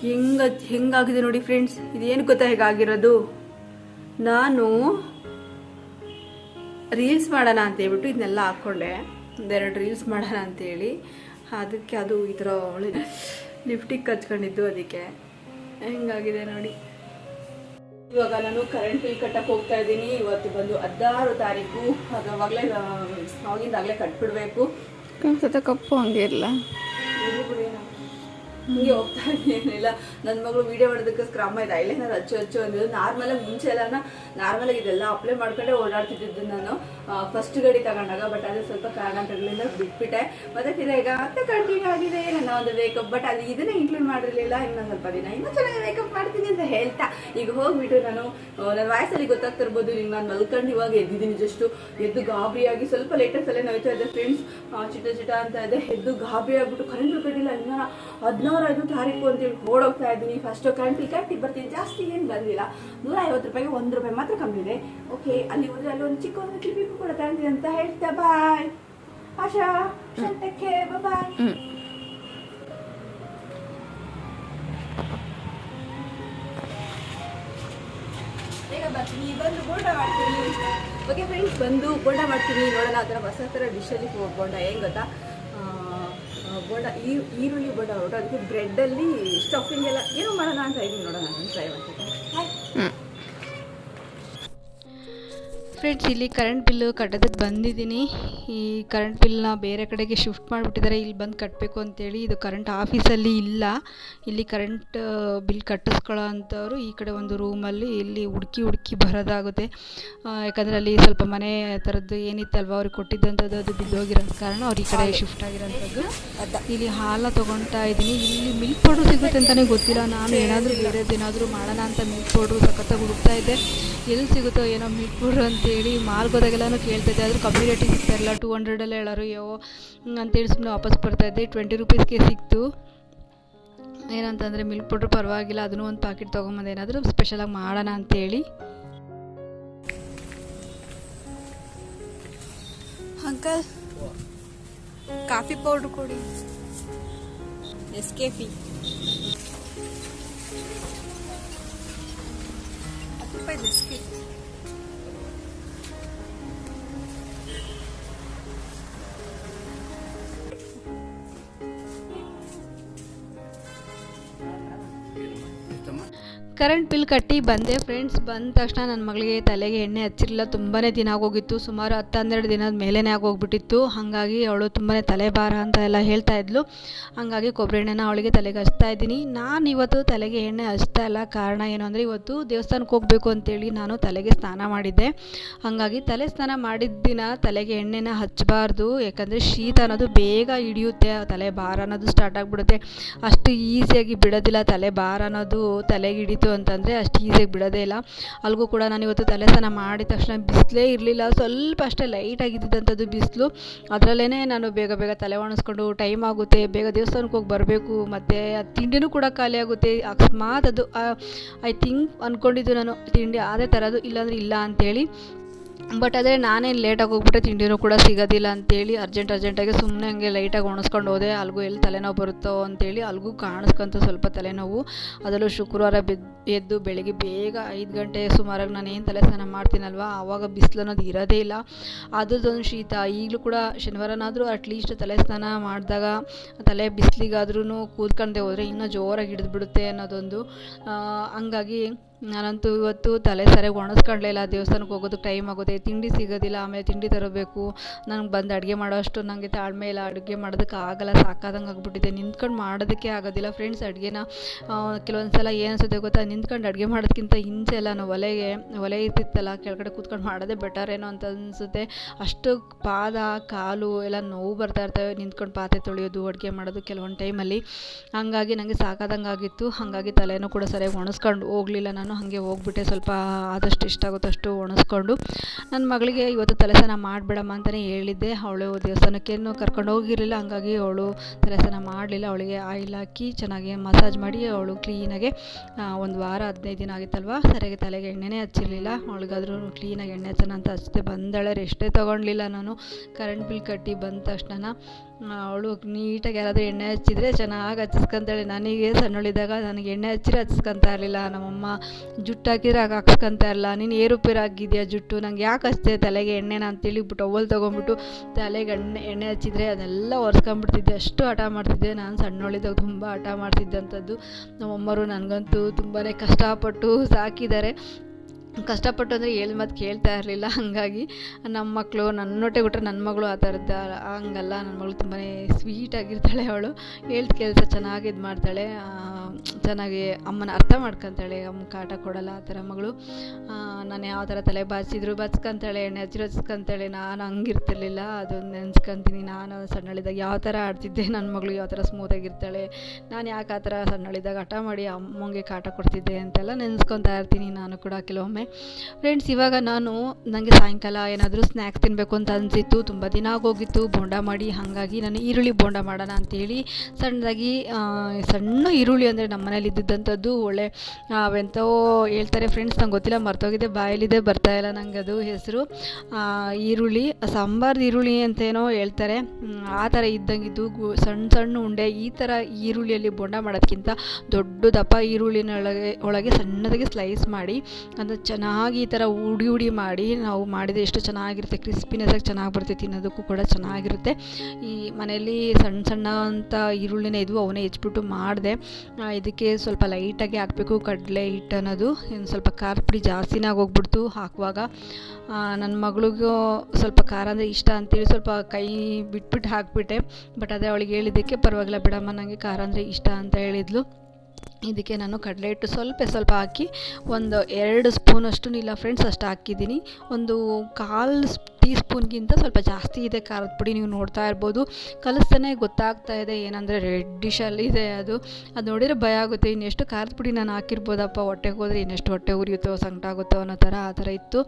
ಹೆಂಗ, ಹೆಂಗಾಗಿದೆ ನೋಡಿ ಫ್ರೆಂಡ್ಸ್ ಇದೇನು ಗೊತ್ತಾ ಹೇಗಾಗಿರೋದು? ನಾನು ರೀಲ್ಸ್ ಮಾಡೋಣ ಅಂತ ಹೇಳ್ಬಿಟ್ಟು ಇದನ್ನೆಲ್ಲ ಹಾಕ್ಕೊಂಡೆ ಒಂದೆರಡು ರೀಲ್ಸ್ ಮಾಡೋಣ ಅಂತೇಳಿ ಅದಕ್ಕೆ ಅದು ಈ ಥರ ಒಳ್ಳೆ ಲಿಫ್ಟಿಗೆ ಕಚ್ಕೊಂಡಿದ್ದು ಅದಕ್ಕೆ. ಹೆಂಗಾಗಿದೆ ನೋಡಿ. ಇವಾಗ ನಾನು ಕರೆಂಟ್ ಬಿಲ್ ಕಟ್ಟಕ್ಕೆ ಹೋಗ್ತಾ ಇದ್ದೀನಿ. ಇವತ್ತು ಬಂದು ಹದಿನಾರು ತಾರೀಕು. ಅದಾವಾಗಲೇ ಅವಾಗಿಂದಾಗಲೇ ಕಟ್ಬಿಡ್ಬೇಕು. ಸತ ಕಪ್ಪು ಹಂಗೆ ಇರಲ್ಲ ಇರ್ಲಿ ಹಿಂಗೆ ಹೋಗ್ತಾ ಏನಿಲ್ಲ. ನನ್ನ ಮಗಳು ವಿಡಿಯೋ ಮಾಡೋದಕ್ಕೆ ಕ್ರಮ ಇದೆ ಐಲೈನರ್ ಹಚ್ಚು ಹಚ್ಚು ಅಂದಿದ್ದು. ನಾರ್ಮಲಾಗಿ ಮುಂಚೆ ಎಲ್ಲ ನಾರ್ಮಲಾಗಿ ಇದೆಲ್ಲ ಅಪ್ಲೈ ಮಾಡ್ಕೊಂಡೆ ಓಡಾಡ್ತಿದ್ದು ನಾನು. ಫಸ್ಟ್ ಗಡಿ ತಗೊಂಡಾಗ ಬಟ್ ಅದು ಸ್ವಲ್ಪ ಕಾರಣಗಳಿಂದ ಬಿಟ್ಬಿಟ್ಟೆ. ಮತ್ತೆ ತಿರ್ಗ ಮತ್ತೆ ಕಂಟಿನ್ಯೂ ಆಗಿದೆ, ನನ್ನ ಒಂದು ಮೇಕಪ್ ಬಟ್ ಅದು ಇದನ್ನೇ ಇನ್ಕ್ಲೂಡ್ ಮಾಡಿರಲಿಲ್ಲ ಇನ್ನೊಂದು ಸ್ವಲ್ಪ ದಿನ. ಇನ್ನೂ ಚೆನ್ನಾಗಿ ಮೇಕಪ್ ಮಾಡ್ತೀನಿ ಅಂತ ಹೇಳ್ತಾ. ಈಗ ಹೋಗ್ಬಿಟ್ಟು ನಾನು ನನ್ನ ವಾಯ್ಸಲ್ಲಿ ಗೊತ್ತಾಗ್ತಿರ್ಬೋದು ಈಗ ನಾನು ಮಲ್ಕೊಂಡು ಇವಾಗ ಎದ್ದಿದ್ದೀನಿ ಜಸ್ಟು ಎದ್ದು ಗಾಬರಿಯಾಗಿ ಸ್ವಲ್ಪ ಲೇಟೆಸ್ಟ್ ಅಲ್ಲೇ ನೋಯ್ತಾ ಇದ್ದೆ ಫ್ರೆಂಡ್ಸ್ ಚಿಟ ಚಿಟ ಅಂತ ಇದೆ ಎದ್ದು ಗಾಬರಿ ಆಗ್ಬಿಟ್ಟು ಕರೆಂಟ್ ಕಟ್ಟಿಲ್ಲ ಇನ್ನ ಹದಿನಾರು ಐದು ತಾರೀಕು ಅಂತೇಳಿ ಓಡೋಗ್ತಾ ಇದ್ದೀನಿ. ಫಸ್ಟ್ ಕರೆಂಟ್ ಕಟ್ಟಿ ಬರ್ತೀನಿ. ಜಾಸ್ತಿ ಏನು ಬಂದಿಲ್ಲ. ನೂರ ಐವತ್ತು ರೂಪಾಯಿಗೆ ಒಂದು ರೂಪಾಯಿ ಮಾತ್ರ ಕಮ್ಮಿ ಇದೆ. ಓಕೆ ಅಲ್ಲಿ ಹೋದ್ರೆ ಅಲ್ಲಿ ಒಂದು ಚಿಕ್ಕ ಒಂದು ಕ್ಲಿಪಿಗೂ ಕೂಡ ಅಂತ ಹೇಳ್ತಾ ಬಾಯ್. ಆಶಾ ಶಂತಕ್ಕೆ ಬಾಯ್. ಬೇಗ ಬರ್ತೀನಿ. ಬಂದು ಬೋಂಡ ಮಾಡ್ತೀನಿ. ಓಕೆ ಫ್ರೆಂಡ್ಸ್ ಬಂದು ಬೋಂಡ ಮಾಡ್ತೀನಿ. ನೋಡೋಣ ಅದರ ಥರ ಹೊಸ ಥರ ಡಿಶಲ್ಲಿ ಬೋಂಡ ಹೆಂಗೆ ಗೊತ್ತಾ? ಬೋಂಡ ಈ ಈರುಳ್ಳಿ ಬೋಂಡ ಹೊರಟು ಅದಕ್ಕೆ ಬ್ರೆಡ್ಡಲ್ಲಿ ಸ್ಟಫಿಂಗ್ ಎಲ್ಲ ಏನೋ ಮಾಡೋಣ ಅಂತ ಇದೀನಿ ನೋಡೋಣ ನಾನು ಟ್ರೈ ಮಾಡ್ತೀನಿ. ಫ್ರೆಂಡ್ಸ್ ಇಲ್ಲಿ ಕರೆಂಟ್ ಬಿಲ್ಲು ಕಟ್ಟೋದಕ್ಕೆ ಬಂದಿದ್ದೀನಿ. ಈ ಕರೆಂಟ್ ಬಿಲ್ನ ಬೇರೆ ಕಡೆಗೆ ಶಿಫ್ಟ್ ಮಾಡಿಬಿಟ್ಟಿದ್ದಾರೆ ಇಲ್ಲಿ ಬಂದು ಕಟ್ಟಬೇಕು ಅಂತೇಳಿ ಇದು ಕರೆಂಟ್ ಆಫೀಸಲ್ಲಿ ಇಲ್ಲ. ಇಲ್ಲಿ ಕರೆಂಟ್ ಬಿಲ್ ಕಟ್ಟಿಸ್ಕೊಳ್ಳೋ ಅಂಥವ್ರು ಈ ಕಡೆ ಒಂದು ರೂಮಲ್ಲಿ ಇಲ್ಲಿ ಹುಡುಕಿ ಹುಡುಕಿ ಬರೋದಾಗುತ್ತೆ. ಯಾಕಂದರೆ ಅಲ್ಲಿ ಸ್ವಲ್ಪ ಮನೆ ಥರದ್ದು ಏನಿತ್ತಲ್ವ ಅವ್ರಿಗೆ ಕೊಟ್ಟಿದ್ದಂಥದ್ದು ಅದು ಬಿದ್ದೋಗಿರೋ ಕಾರಣ ಅವ್ರು ಈ ಕಡೆ ಶಿಫ್ಟ್ ಆಗಿರೋಂಥದ್ದು. ಇಲ್ಲಿ ಹಾಲ ತೊಗೊಳ್ತಾ ಇದ್ದೀನಿ. ಇಲ್ಲಿ ಮಿಲ್ಕ್ ಪೌಡ್ರ್ ಸಿಗುತ್ತೆ ಅಂತಲೇ ಗೊತ್ತಿಲ್ಲ. ನಾನು ಏನಾದರೂ ಬೇರೆದೇನಾದರೂ ಮಾಡೋಣ ಅಂತ ಮಿಲ್ಕ್ ಪೌಡ್ರು ಸಖತ್ತಾಗಿ ಹುಡುಕ್ತಾ ಇದ್ದೆ. ಎಲ್ಲಿ ಸಿಗುತ್ತೋ ಏನೋ ಮಿಲ್ಕ್ ಪೌಡ್ರ್ ಅಂತೇಳಿ ಮಾಲ್ಗೆ ಹೋದಾಗೆಲ್ಲನೂ ಕೇಳ್ತಾ ಇದ್ದೆ ಆದರೂ ಕಮ್ಮಿ ರೇಟಿಗೆ ಸಿಗ್ತಾ ಇಲ್ಲ ಟೂ ಹಂಡ್ರೆಡಲ್ಲೇ ಹೇಳೋರು ಯೋ ಅಂತೇಳಿ ಸುಮ್ಮನೆ ವಾಪಸ್ ಬರ್ತಾ ಇದ್ದೆ. ಟ್ವೆಂಟಿ ರುಪೀಸ್ಗೆ ಸಿಕ್ತು. ಏನಂತಂದರೆ ಮಿಲ್ಕ್ ಪೌಡ್ರ್ ಪರವಾಗಿಲ್ಲ. ಅದನ್ನು ಒಂದು ಪ್ಯಾಕೆಟ್ ತೊಗೊಂಬಂದು. ಏನಾದರೂ ಸ್ಪೆಷಲಾಗಿ ಮಾಡೋಣ ಅಂತೇಳಿ. ಅಂಕಲ್ ಕಾಫಿ ಪೌಡ್ರ್ ಕೊಡಿ. ಎಸ್ ಕೆಫಿ ಹತ್ತು ರೂಪಾಯಿ ಎಸ್ ಕೆ ಕರೆಂಟ್ ಬಿಲ್ ಕಟ್ಟಿ ಬಂದೆ ಫ್ರೆಂಡ್ಸ್, ಬಂದ ತಕ್ಷಣ ನನ್ನ ಮಗಳಿಗೆ ತಲೆಗೆ ಎಣ್ಣೆ ಹಚ್ಚಿರಲಿಲ್ಲ. ತುಂಬಾ ದಿನ ಆಗೋಗಿತ್ತು. ಸುಮಾರು ಹತ್ತು ಹನ್ನೆರಡು ದಿನದ ಮೇಲೇ ಆಗೋಗ್ಬಿಟ್ಟಿತ್ತು. ಹಾಗಾಗಿ ಅವಳು ತುಂಬಾ ತಲೆ ಭಾರ ಅಂತ ಎಲ್ಲ ಹೇಳ್ತಾ ಇದ್ಲು. ಹಾಗಾಗಿ ಕೊಬ್ಬರಿ ಎಣ್ಣೆನ ಅವಳಿಗೆ ತಲೆಗೆ ಹಚ್ತಾ ಇದ್ದೀನಿ. ನಾನು ಇವತ್ತು ತಲೆಗೆ ಎಣ್ಣೆ ಹಚ್ತಾ ಇಲ್ಲ. ಕಾರಣ ಏನು ಅಂದರೆ ಇವತ್ತು ದೇವಸ್ಥಾನಕ್ಕೆ ಹೋಗಬೇಕು ಅಂತೇಳಿ ನಾನು ತಲೆಗೆ ಸ್ನಾನ ಮಾಡಿದ್ದೆ. ಹಾಗಾಗಿ ತಲೆ ಸ್ನಾನ ಮಾಡಿದ ದಿನ ತಲೆಗೆ ಎಣ್ಣೆನ ಹಚ್ಚಬಾರ್ದು ಯಾಕಂದರೆ ಶೀತ ಅನ್ನೋದು ಬೇಗ ಹಿಡಿಯುತ್ತೆ. ತಲೆ ಭಾರ ಅನ್ನೋದು ಸ್ಟಾರ್ಟ್ ಆಗಿಬಿಡುತ್ತೆ. ಅಷ್ಟು ಈಸಿಯಾಗಿ ಬಿಡೋದಿಲ್ಲ ತಲೆ ಭಾರ ಅನ್ನೋದು. ತಲೆಗೆ ಹಿಡಿತು ಅಂತಂದರೆ ಅಷ್ಟು ಈಸಿಯಾಗಿ ಬಿಡೋದೇ ಇಲ್ಲ. ಅಲ್ಲಿಗೂ ಕೂಡ ನಾನು ಇವತ್ತು ತಲೆ ಸ್ನಾನ ಮಾಡಿದ ತಕ್ಷಣ ಬಿಸಿಲೇ ಇರಲಿಲ್ಲ. ಸ್ವಲ್ಪ ಅಷ್ಟೇ ಲೈಟ್ ಆಗಿದ್ದಂಥದ್ದು ಬಿಸಿಲು. ಅದರಲ್ಲೇ ನಾನು ಬೇಗ ಬೇಗ ತಲೆ ಒಣಗಿಸ್ಕೊಂಡು ಟೈಮ್ ಆಗುತ್ತೆ. ಬೇಗ ದೇವಸ್ಥಾನಕ್ಕೆ ಹೋಗಿ ಬರಬೇಕು. ಮತ್ತು ತಿಂಡಿನೂ ಕೂಡ ಖಾಲಿ ಆಗುತ್ತೆ. ಅಕಸ್ಮಾತ್ ಅದು ಐ ಥಿಂಕ್ ಅಂದ್ಕೊಂಡಿದ್ದು ನಾನು ತಿಂಡಿ ಅದೇ ಥರದ್ದು ಇಲ್ಲಾಂದರೆ ಇಲ್ಲ ಅಂತೇಳಿ. ಬಟ್ ಆದರೆ ನಾನೇನು ಲೇಟಾಗಿ ಹೋಗ್ಬಿಟ್ಟೆ, ತಿಂಡಿನೂ ಕೂಡ ಸಿಗೋದಿಲ್ಲ ಅಂತೇಳಿ ಅರ್ಜೆಂಟ್ ಅರ್ಜೆಂಟಾಗಿ ಸುಮ್ಮನೆ ಹಂಗೆ ಲೈಟಾಗಿ ಒಣಸ್ಕೊಂಡು ಹೋದೆ. ಅಲ್ಗೂ ಎಲ್ಲಿ ತಲೆನೋವು ಬರುತ್ತೋ ಅಂತೇಳಿ, ಅಲ್ಗೂ ಕಾಣಿಸ್ಕೊಂತ ಸ್ವಲ್ಪ ತಲೆನೋವು. ಅದರಲ್ಲೂ ಶುಕ್ರವಾರ ಬೆದ್, ಎದ್ದು ಬೆಳಗ್ಗೆ ಬೇಗ ಐದು ಗಂಟೆ ಸುಮಾರಾಗಿ ನಾನು ಏನು ತಲೆ ಸ್ನಾನ ಮಾಡ್ತೀನಲ್ವ, ಆವಾಗ ಬಿಸಿಲು ಅನ್ನೋದು ಇರೋದೇ ಇಲ್ಲ. ಅದ್ರದ್ದೊಂದು ಶೀತ, ಈಗಲೂ ಕೂಡ ಶನಿವಾರನಾದರೂ ಅಟ್ಲೀಸ್ಟ್ ತಲೆ ಸ್ನಾನ ಮಾಡಿದಾಗ ತಲೆ ಬಿಸಿಲಿಗಾದ್ರೂ ಕೂತ್ಕೊಂಡೆ ಹೋದರೆ ಇನ್ನೂ ಜೋರಾಗಿ ಹಿಡಿದ್ಬಿಡುತ್ತೆ ಅನ್ನೋದೊಂದು. ಹಂಗಾಗಿ ನಾನಂತೂ ಇವತ್ತು ತಲೆ ಸರಿಯಾಗಿ ಒಣಸ್ಕೊಂಡ್ಲೇ ಇಲ್ಲ, ದೇವಸ್ಥಾನಕ್ಕೆ ಹೋಗೋದಕ್ಕೆ ಟೈಮ್ ಆಗುತ್ತೆ ತಿಂಡಿ ಸಿಗೋದಿಲ್ಲ, ಆಮೇಲೆ ತಿಂಡಿ ತರಬೇಕು. ನನಗೆ ಬಂದು ಅಡುಗೆ ಮಾಡೋಷ್ಟು ನನಗೆ ತಾಳ್ಮೆ ಇಲ್ಲ, ಅಡುಗೆ ಮಾಡೋದಕ್ಕೆ ಆಗಲ್ಲ, ಸಾಕಾದಂಗೆ ಆಗಿಬಿಟ್ಟಿದೆ. ನಿಂತ್ಕೊಂಡು ಮಾಡೋದಕ್ಕೆ ಆಗೋದಿಲ್ಲ ಫ್ರೆಂಡ್ಸ್ ಅಡುಗೆನ ಕೆಲವೊಂದು ಸಲ ಏನು ಗೊತ್ತಾ? ನಿಂತ್ಕೊಂಡು ಅಡುಗೆ ಮಾಡೋದಕ್ಕಿಂತ ಹಿಂಸೆ ಎಲ್ಲ ನಾವು ಒಲೆಗೆ, ಒಲೆ ಇರ್ತಿತ್ತಲ್ಲ, ಕೆಳಗಡೆ ಕೂತ್ಕೊಂಡು ಮಾಡೋದೇ ಬೆಟರ್ ಏನೋ ಅಂತ ಅನಿಸುತ್ತೆ. ಅಷ್ಟು ಪಾದ, ಕಾಲು ಎಲ್ಲ ನೋವು ಬರ್ತಾ ಇರ್ತವೆ, ನಿಂತ್ಕೊಂಡು ಪಾತ್ರೆ ತೊಳೆಯೋದು, ಅಡುಗೆ ಮಾಡೋದು ಕೆಲವೊಂದು ಟೈಮಲ್ಲಿ ಹಾಗಾಗಿ ನನಗೆ ಸಾಕಾದಂಗೆ ಆಗಿತ್ತು. ಹಾಗಾಗಿ ತಲೆನೂ ಕೂಡ ಸರಿಯಾಗಿ ಒಣಸ್ಕೊಂಡು ಹೋಗಲಿಲ್ಲ ನಾನು. ಹಾಗೆ ಹೋಗ್ಬಿಟ್ಟೆ, ಸ್ವಲ್ಪ ಆದಷ್ಟು ಎಷ್ಟಾಗುತ್ತೋ ಅಷ್ಟು ಒಣಸ್ಕೊಂಡು. ನನ್ನ ಮಗಳಿಗೆ ಇವತ್ತು ತಲೆಸನ ಮಾಡಬೇಡಮ್ಮ ಅಂತಲೇ ಹೇಳಿದ್ದೆ. ಅವಳು ದೇವಸ್ಥಾನಕ್ಕೇನು ಕರ್ಕೊಂಡು ಹೋಗಿರಲಿಲ್ಲ, ಹಂಗಾಗಿ ಅವಳು ತಲೆಸನ ಮಾಡಲಿಲ್ಲ. ಅವಳಿಗೆ ಆಯಿಲ್ ಹಾಕಿ ಚೆನ್ನಾಗಿ ಮಸಾಜ್ ಮಾಡಿ ಅವಳು ಕ್ಲೀನಾಗೆ ಒಂದು ವಾರ ಹದಿನೈದು ದಿನ ಆಗಿತ್ತಲ್ವ, ಸರಿಯಾಗಿ ತಲೆಗೆ ಎಣ್ಣೆನೇ ಹಚ್ಚಿರಲಿಲ್ಲ. ಅವಳಿಗಾದ್ರೂ ಕ್ಲೀನಾಗಿ ಎಣ್ಣೆ ಹಚ್ಚೋಣ ಅಂತ ಹಚ್ಚಿದೆ ಬಂದಳೆ, ರೆಸ್ಟೇ ತೊಗೊಂಡಿಲ್ಲ ನಾನು. ಕರೆಂಟ್ ಬಿಲ್ ಕಟ್ಟಿ ಬಂದ ತಕ್ಷಣ ಅವಳು ನೀಟಾಗಿ ಯಾರಾದರೂ ಎಣ್ಣೆ ಹಚ್ಚಿದ್ರೆ ಚೆನ್ನಾಗಿ ಹಚ್ಚಿಸ್ಕೊಂತಾಳೆ ನನಗೆ ಸಣ್ಣಳಿದ್ದಾಗ ನನಗೆ ಎಣ್ಣೆ ಹಚ್ಚಿದ್ರೆ ಹಚ್ಚಿಸ್ಕೊಂತ ಇರಲಿಲ್ಲ. ನಮ್ಮಮ್ಮ ಜುಟ್ಟು ಹಾಕಿದ್ರೆ ಆಗ ಹಾಕ್ಸ್ಕೊಂತ ಇರಲ್ಲ ನೀನು ಏರುಪೇರು ಆಗಿದೆಯಾ ಜುಟ್ಟು? ನಂಗೆ ಯಾಕೆ ಹಚ್ತೆ ತಲೆಗೆ ನಾನು ತಿಳಿಬಿಟ್ಟು ಟವಲ್ ತೊಗೊಂಬಿಟ್ಟು ತಲೆಗೆ ಎಣ್ಣೆ ಎಣ್ಣೆ ಹಚ್ಚಿದ್ರೆ ಅದೆಲ್ಲ ಒರೆಸ್ಕೊಂಬಿಡ್ತಿದ್ದೆ ಅಷ್ಟು ಹಠ ಮಾಡ್ತಿದ್ದೆ. ನಾನು ಸಣ್ಣವಳಿದ್ದಾಗ ತುಂಬ ಹಠ ಮಾಡ್ತಿದ್ದಂಥದ್ದು. ನಮ್ಮಮ್ಮರು ನನಗಂತೂ ತುಂಬಾ ಕಷ್ಟಪಟ್ಟು ಸಾಕಿದ್ದಾರೆ. ಕಷ್ಟಪಟ್ಟು ಅಂದರೆ ಹೇಳಿ ಮಾತು ಕೇಳ್ತಾ ಇರಲಿಲ್ಲ. ಹಾಗಾಗಿ ನಮ್ಮ ಮಕ್ಕಳು ನನ್ನೊಟ್ಟೆ ಬಿಟ್ಟರೆ ನನ್ನ ಮಗಳು ಆ ಥರದ್ದು ಹಂಗಲ್ಲ. ನನ್ನ ಮಗಳು ತುಂಬಾ ಸ್ವೀಟಾಗಿರ್ತಾಳೆ ಅವಳು. ಹೇಳ್ದ ಕೆಲಸ ಚೆನ್ನಾಗಿ ಇದು ಮಾಡ್ತಾಳೆ. ಚೆನ್ನಾಗಿ ಅಮ್ಮನ ಅರ್ಥ ಮಾಡ್ಕೊತಾಳೆ. ಅಮ್ಮ ಕಾಟ ಕೊಡಲ್ಲ ಆ ಥರ ಮಗಳು. ನಾನು ಯಾವ ಥರ ತಲೆ ಬಾಚಿದ್ರು ಬಚ್ಕೊಂತಾಳೆ ಎಣ್ಣೆ ಹಚ್ಚಿರು ಹಚ್ಕೊಂತಾಳೆ ನಾನು ಹಂಗಿರ್ತಿರ್ಲಿಲ್ಲ. ಅದೊಂದು ನೆನ್ಸ್ಕೊಂತೀನಿ. ನಾನು ಸಣ್ಣಳಿದಾಗ ಯಾವ ಥರ ಆಡ್ತಿದ್ದೆ ನನ್ನ ಮಗಳು ಯಾವ ಥರ ಸ್ಮೂತಾಗಿರ್ತಾಳೆ ನಾನು ಯಾಕೆ ಆ ಥರ ಸಣ್ಣಳಿದಾಗ ಹಠ ಮಾಡಿ ಅಮ್ಮಂಗೆ ಕಾಟ ಕೊಡ್ತಿದ್ದೆ ಅಂತೆಲ್ಲ ನೆನೆಸ್ಕೊತಾ ಇರ್ತೀನಿ. ನಾನು ಕೂಡ ಕೆಲವೊಮ್ಮೆ ಫ್ರೆಂಡ್ಸ್ ಇವಾಗ ನಾನು ನನಗೆ ಸಾಯಂಕಾಲ ಏನಾದರೂ ಸ್ನ್ಯಾಕ್ಸ್ ತಿನ್ನಬೇಕು ಅಂತ ಅನಿಸಿತ್ತು. ತುಂಬ ದಿನ ಆಗೋಗಿತ್ತು. ಬೋಂಡ ಮಾಡಿ, ಹಾಗಾಗಿ ನಾನು ಈರುಳ್ಳಿ ಬೋಂಡ ಮಾಡೋಣ ಅಂತೇಳಿ ಸಣ್ಣದಾಗಿ ಸಣ್ಣ ಈರುಳ್ಳಿ ಅಂದರೆ ನಮ್ಮ ಮನೇಲಿ ಇದ್ದಿದ್ದಂಥದ್ದು ಒಳ್ಳೆ ಅವೆಂಥೋ ಹೇಳ್ತಾರೆ ಫ್ರೆಂಡ್ಸ್ ನಂಗೆ ಗೊತ್ತಿಲ್ಲ, ಮರ್ತೋಗಿದೆ, ಬಾಯಲ್ಲಿದೆ, ಬರ್ತಾ ಇಲ್ಲ ನಂಗೆ ಅದು ಹೆಸರು. ಈರುಳ್ಳಿ, ಸಾಂಬಾರ್ದು ಈರುಳ್ಳಿ ಅಂತೇನೋ ಹೇಳ್ತಾರೆ. ಆ ಥರ ಇದ್ದಂಗಿದ್ದು ಸಣ್ಣ ಸಣ್ಣ ಉಂಡೆ, ಈ ಥರ ಈರುಳ್ಳಿಯಲ್ಲಿ ಬೋಂಡ ಮಾಡೋದಕ್ಕಿಂತ ದೊಡ್ಡ ದಪ್ಪ ಈರುಳ್ಳಿನೊಳಗೆ ಒಳಗೆ ಸಣ್ಣದಾಗಿ ಸ್ಲೈಸ್ ಮಾಡಿ ಅದು ಚೆನ್ನಾಗಿ ಈ ಥರ ಉಡಿ ಉಡಿ ಮಾಡಿ ನಾವು ಮಾಡಿದರೆ ಎಷ್ಟು ಚೆನ್ನಾಗಿರುತ್ತೆ ಕ್ರಿಸ್ಪಿನೆಸ್ಸಾಗಿ ಚೆನ್ನಾಗಿ ಬರುತ್ತೆ, ತಿನ್ನೋದಕ್ಕೂ ಕೂಡ ಚೆನ್ನಾಗಿರುತ್ತೆ. ಈ ಮನೆಯಲ್ಲಿ ಸಣ್ಣ ಸಣ್ಣ ಅಂತ ಈರುಳ್ಳಿನ ಇದ್ವು, ಅವನ್ನೇ ಹೆಚ್ಬಿಟ್ಟು ಮಾಡಿದೆ. ಇದಕ್ಕೆ ಸ್ವಲ್ಪ ಲೈಟಾಗಿ ಹಾಕಬೇಕು, ಕಡಲೆ ಹಿಟ್ಟು ಅನ್ನೋದು. ಇನ್ನು ಸ್ವಲ್ಪ ಖಾರ ಪುಡಿ ಜಾಸ್ತಿನಾಗಿ ಹೋಗ್ಬಿಡ್ತು ಹಾಕುವಾಗ. ನನ್ನ ಮಗಳಿಗೂ ಸ್ವಲ್ಪ ಖಾರ ಅಂದರೆ ಇಷ್ಟ ಅಂತೇಳಿ ಸ್ವಲ್ಪ ಕೈ ಬಿಟ್ಬಿಟ್ಟು ಹಾಕಿಬಿಟ್ಟೆ. ಬಟ್ ಅದೇ ಅವಳಿಗೆ ಹೇಳಿದ್ದಕ್ಕೆ ಪರವಾಗಿಲ್ಲ, ಬಿಡಮ್ಮ ನನಗೆ ಖಾರ ಅಂದರೆ ಇಷ್ಟ ಅಂತ ಹೇಳಿದ್ಲು. ಇದಕ್ಕೆ ನಾನು ಕಡಲೆ ಹಿಟ್ಟು ಸ್ವಲ್ಪ ಸ್ವಲ್ಪ ಹಾಕಿ ಒಂದು ಎರಡು ಸ್ಪೂನಷ್ಟು ಇಲ್ಲ ಫ್ರೆಂಡ್ಸ್ ಅಷ್ಟು ಹಾಕಿದ್ದೀನಿ. ಒಂದು ಕಾಲು ಟೀ ಸ್ಪೂನ್ಗಿಂತ ಸ್ವಲ್ಪ ಜಾಸ್ತಿ ಇದೆ ಖಾರದ ಪುಡಿ ನೀವು ನೋಡ್ತಾ ಇರ್ಬೋದು. ಕಲಿಸ್ತಾನೆ ಗೊತ್ತಾಗ್ತಾ ಇದೆ ಏನಂದರೆ ರೆಡ್ಡಿಶಲ್ಲಿ ಇದೆ ಅದು. ಅದು ನೋಡಿದರೆ ಭಯ ಆಗುತ್ತೆ. ಇನ್ನೆಷ್ಟು ಖಾರದ ಪುಡಿ ನಾನು ಹಾಕಿರ್ಬೋದಪ್ಪ? ಹೊಟ್ಟೆಗೆ ಹೋದರೆ ಇನ್ನೆಷ್ಟು ಹೊಟ್ಟೆ ಉರಿಯುತ್ತೋ, ಸಂಕಟ ಆಗುತ್ತೋ ಅನ್ನೋ ಥರ ಆ ಥರ ಇತ್ತು.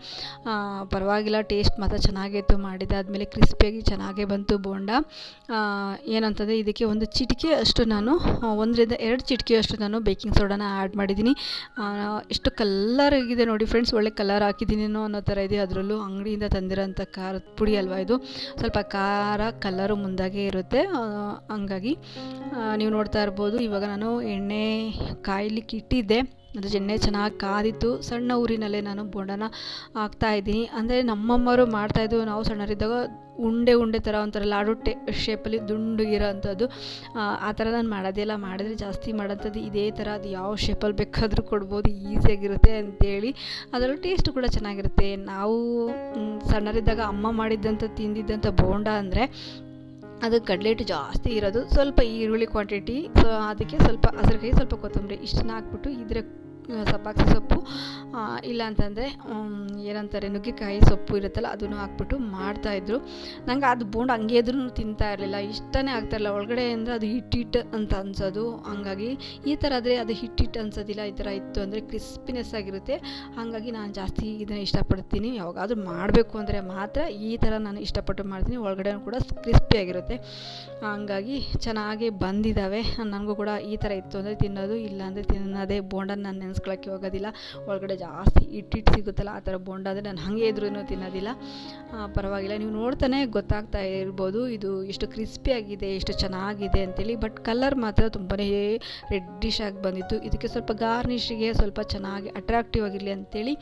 ಪರವಾಗಿಲ್ಲ, ಟೇಸ್ಟ್ ಮಾತ್ರ ಚೆನ್ನಾಗಿತ್ತು ಮಾಡಿದಾದ್ಮೇಲೆ ಕ್ರಿಸ್ಪಿಯಾಗಿ ಚೆನ್ನಾಗೇ ಬಂತು ಬೋಂಡ. ಏನಂತಂದರೆ ಇದಕ್ಕೆ ಒಂದು ಚಿಟಿಕೆ ಅಷ್ಟು ನಾನು ಒಂದರಿಂದ ಎರಡು ಚಿಟಿಕೆ ಅಷ್ಟು ನಾನು ಬೇಕಿಂಗ್ ಸೋಡಾನ ಆ್ಯಡ್ ಮಾಡಿದ್ದೀನಿ ಎಷ್ಟು ಕಲ್ಲರ್ ಆಗಿದೆ ನೋಡಿ ಫ್ರೆಂಡ್ಸ್, ಒಳ್ಳೆ ಕಲರ್ ಹಾಕಿದ್ದೀನೇನೋ ಅನ್ನೋ ಥರ ಇದೆ ಅದರಲ್ಲೂ. ಅಂಗಡಿಯಿಂದ ತಂದಿರೋಂಥ ಖಾರದ ಪುಡಿ ಅಲ್ವಾ ಇದು? ಸ್ವಲ್ಪ ಖಾರ ಕಲರು ಮುಂದಾಗೆ ಇರುತ್ತೆ. ಹಂಗಾಗಿ ನೀವು ನೋಡ್ತಾ ಇರ್ಬೋದು. ಇವಾಗ ನಾನು ಎಣ್ಣೆ ಕಾಯ್ಲಿಕ್ಕೆ ಇಟ್ಟಿದ್ದೆ. ಅದು ಎಣ್ಣೆ ಚೆನ್ನಾಗಿ ಕಾದಿತ್ತು ಸಣ್ಣ ಊರಿನಲ್ಲೇ ನಾನು ಬೋಂಡನ ಹಾಕ್ತಾ ಇದ್ದೀನಿ. ಅಂದರೆ ನಮ್ಮಮ್ಮರು ಮಾಡ್ತಾಯಿದ್ದು ನಾವು ಸಣ್ಣರಿದ್ದಾಗ ಉಂಡೆ ಉಂಡೆ ಥರ ಒಂಥರ ಲಾಡು ಟೆ ಶೇಪಲ್ಲಿ ದುಂಡುಗಿರೋ ಅಂಥದ್ದು ಆ, ಥರ ನಾನು ಮಾಡೋದೆಲ್ಲ ಮಾಡಿದ್ರೆ ಜಾಸ್ತಿ ಮಾಡೋಂಥದ್ದು ಇದೇ ಥರ. ಅದು ಯಾವ ಶೇಪಲ್ಲಿ ಬೇಕಾದರೂ ಕೊಡ್ಬೋದು ಈಸಿಯಾಗಿರುತ್ತೆ ಅಂತೇಳಿ. ಅದರಲ್ಲೂ ಟೇಸ್ಟ್ ಕೂಡ ಚೆನ್ನಾಗಿರುತ್ತೆ. ನಾವು ಸಣ್ಣರಿದ್ದಾಗ ಅಮ್ಮ ಮಾಡಿದ್ದಂಥ ತಿಂದಿದ್ದಂಥ ಬೋಂಡ ಅಂದರೆ ಅದು ಕಡಲೆ ಹಿಟ್ಟು ಜಾಸ್ತಿ ಇರೋದು. ಸ್ವಲ್ಪ ಈರುಳ್ಳಿ ಕ್ವಾಂಟಿಟಿ ಸೊ ಅದಕ್ಕೆ ಸ್ವಲ್ಪ ಹಸಿರುಕಾಯಿ ಸ್ವಲ್ಪ ಕೊತ್ತಂಬರಿ ಇಷ್ಟನ್ನ ಹಾಕ್ಬಿಟ್ಟು ಇದ್ರ ಸಬ್ಬಾಕ್ಸಿ ಸೊಪ್ಪು ಇಲ್ಲಾಂತಂದರೆ ಏನಂತಾರೆ, ನುಗ್ಗೆಕಾಯಿ ಸೊಪ್ಪು ಇರುತ್ತಲ್ಲ, ಅದನ್ನು ಹಾಕ್ಬಿಟ್ಟು ಮಾಡ್ತಾಯಿದ್ರು ನಂಗೆ ಅದು ಬೋಂಡ್ ಹಂಗೆ ಇದ್ರೂ ತಿಂತಾ ಇರಲಿಲ್ಲ. ಇಷ್ಟನೇ ಆಗ್ತಾಯಿರಲಿಲ್ಲ ಒಳಗಡೆ ಅಂದರೆ ಅದು ಹಿಟ್ಟಿಟ್ಟು ಅಂತ ಅನ್ಸೋದು. ಹಂಗಾಗಿ ಈ ಥರ ಆದರೆ ಅದು ಹಿಟ್ಟಿಟ್ಟು ಅನ್ಸೋದಿಲ್ಲ. ಈ ಥರ ಇತ್ತು ಅಂದರೆ ಕ್ರಿಸ್ಪಿನೆಸ್ ಆಗಿರುತ್ತೆ. ಹಾಗಾಗಿ ನಾನು ಜಾಸ್ತಿ ಇದನ್ನು ಇಷ್ಟಪಡ್ತೀನಿ. ಯಾವಾಗಾದ್ರೂ ಮಾಡಬೇಕು ಅಂದರೆ ಮಾತ್ರ ಈ ಥರ ನಾನು ಇಷ್ಟಪಟ್ಟು ಮಾಡ್ತೀನಿ. ಒಳಗಡೆ ಕೂಡ ಕ್ರಿಸ್ಪಿ ಆಗಿರುತ್ತೆ. ಹಂಗಾಗಿ ಚೆನ್ನಾಗಿ ಬಂದಿದ್ದಾವೆ ನನಗೂ ಕೂಡ ಈ ಥರ ಇತ್ತು ಅಂದರೆ ತಿನ್ನೋದು. ಇಲ್ಲ ಅಂದರೆ ತಿನ್ನೋದೇ ಬೋಂಡನ್ನು ನಾನು ನೆನೆಸ್ಕೊಳಕ್ಕೆ ಹೋಗೋದಿಲ್ಲ. ಒಳಗಡೆ ಜಾಸ್ತಿ ಹಿಟ್ಟಿಟ್ಟು ಸಿಗುತ್ತಲ್ಲ ಆ ಥರ ಬೋಂಡ ಅಂದರೆ ನಾನು ಹಾಗೆ ಇದ್ರೂ ತಿನ್ನೋದಿಲ್ಲ. ಪರವಾಗಿಲ್ಲ. ನೀವು ನೋಡ್ತಾನೆ ಗೊತ್ತಾಗ್ತಾ ಇರ್ಬೋದು ಇದು ಎಷ್ಟು ಕ್ರಿಸ್ಪಿ ಆಗಿದೆ ಎಷ್ಟು ಚೆನ್ನಾಗಿದೆ ಅಂತೇಳಿ. ಬಟ್ ಕಲರ್ ಮಾತ್ರ ತುಂಬಾ ರೆಡ್ಡಿಶ್ ಆಗಿ ಬಂದಿತ್ತು. ಇದಕ್ಕೆ ಸ್ವಲ್ಪ ಗಾರ್ನಿಷಿಗೆ ಸ್ವಲ್ಪ ಚೆನ್ನಾಗಿ ಅಟ್ರಾಕ್ಟಿವ್ ಆಗಿರಲಿ ಅಂತೇಳಿ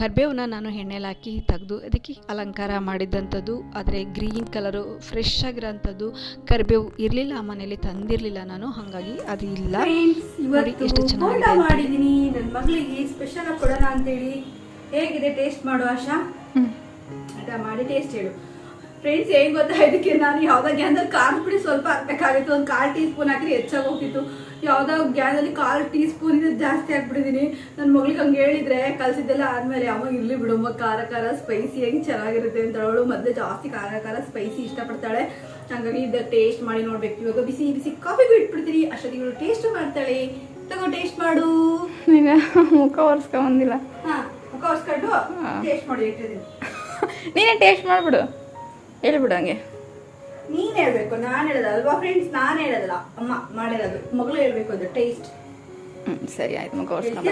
ಕರ್ಬೇವನ್ನ ನಾನು ಎಣ್ಣೆಲಿ ಹಾಕಿ ತೆಗೆದು ಅದಕ್ಕೆ ಅಲಂಕಾರ ಮಾಡಿದ್ದಂಥದ್ದು ಆದರೆ ಗ್ರೀನ್ ಕಲರು ಫ್ರೆಶ್ ಆಗಿರೋಂಥದ್ದು ಕರಿಬೇವು ಇರಲಿಲ್ಲ ಮನೇಲಿ ತಂದಿರಲಿಲ್ಲ ನಾನು. ಹಾಗಾಗಿ ಅದು ಇಲ್ಲ. ನೋಡಿ ಎಷ್ಟು ಚೆನ್ನಾಗಿದೆ. ಮಾಡಿದ್ದೀನಿ ನನ್ನ ಮಗಳಿಗೆ ಸ್ಪೆಷಲ್ ಆಗಿ ಕೊಡೋಣ ಅಂತೇಳಿ. ಹೇಗಿದೆ ಟೇಸ್ಟ್ ಮಾಡು ಆಶಾ? ಅದ ಮಾಡಿ ಟೇಸ್ಟ್ ಹೇಳು. ಫ್ರೆಂಡ್ಸ್ ಏನು ಗೊತ್ತಾ? ಇದಕ್ಕೆ ನಾನು ಯಾವ್ದೋ ಗ್ಯಾನ್ದಲ್ಲಿ ಖಾರದ ಪುಡಿ ಸ್ವಲ್ಪ ಹಾಕ್ಬೇಕಾಗಿತ್ತು. ಒಂದು ಕಾಲು ಟೀ ಸ್ಪೂನ್ ಹಾಕಿದ್ರೆ ಹೆಚ್ಚಾಗಿ ಹೋಗ್ತಿತ್ತು. ಯಾವ್ದೋ ಗ್ಯಾನಲ್ಲಿ ಕಾಲು ಟೀ ಸ್ಪೂನ್ ಇದ್ರೆ ಜಾಸ್ತಿ ಹಾಕ್ಬಿಟ್ಟಿದ್ದೀನಿ ನನ್ನ ಮಗಳಿಗೆ ಹಂಗೆ ಹೇಳಿದ್ರೆ ಕಲ್ಸಿದ್ದೆಲ್ಲ ಆದ್ಮೇಲೆ ಯಾವಾಗ ಇರ್ಲಿ ಬಿಡಮ್ಮ ಖಾರ ಖಾರ ಸ್ಪೈಸಿಯಾಗಿ ಚೆನ್ನಾಗಿರುತ್ತೆ ಅಂತ ಅವಳು ಮೊದಲೇ ಜಾಸ್ತಿ ಖಾರ ಖಾರ ಸ್ಪೈಸಿ ಇಷ್ಟಪಡ್ತಾಳೆ. ಹಾಗಾಗಿ ಇದು ಟೇಸ್ಟ್ ಮಾಡಿ ನೋಡ್ಬೇಕು. ಇವಾಗ ಬಿಸಿ ಬಿಸಿ ಕಾಫಿಗೂ ಇಟ್ಬಿಡ್ತೀನಿ. ಅಷ್ಟೊತ್ತಿಗೆ ಇವಳು ಟೇಸ್ಟ್ ಮಾಡ್ತಾಳೆ. ತಗೋ ಟೇಸ್ಟ್ ಮಾಡು. ನೀನು ಮುಖ ಒರೆಸ್ಕೊಂಬಂದಿಲ್ಲ ಮುಖ ಒರ್ಸ್ಕೊಂಡು ಟೇಸ್ಟ್ ಮಾಡಿ ಇಟ್ಟಿದ್ದೀನಿ ನೀನೇ ಟೇಸ್ಟ್ ಮಾಡಿಬಿಡು. ಹೇಳ್ಬಿಡು ಹಂಗೆ. ನೀನ್ ಹೇಳ್ಬೇಕು ನಾನು ಹೇಳೋದು ಅಲ್ವಾ ಫ್ರೆಂಡ್ಸ್ ನಾನ್ ಹೇಳೋದಲ್ಲ. ಅಮ್ಮ ಮಾಡಿರೋದು. ಮಗಳು ಹೇಳ್ಬೇಕು ಅದು ಟೇಸ್ಟ್ ಹ್ಞೂ ಸರಿ ಆಯ್ತು ಮುಖ ಆಯ್ತು.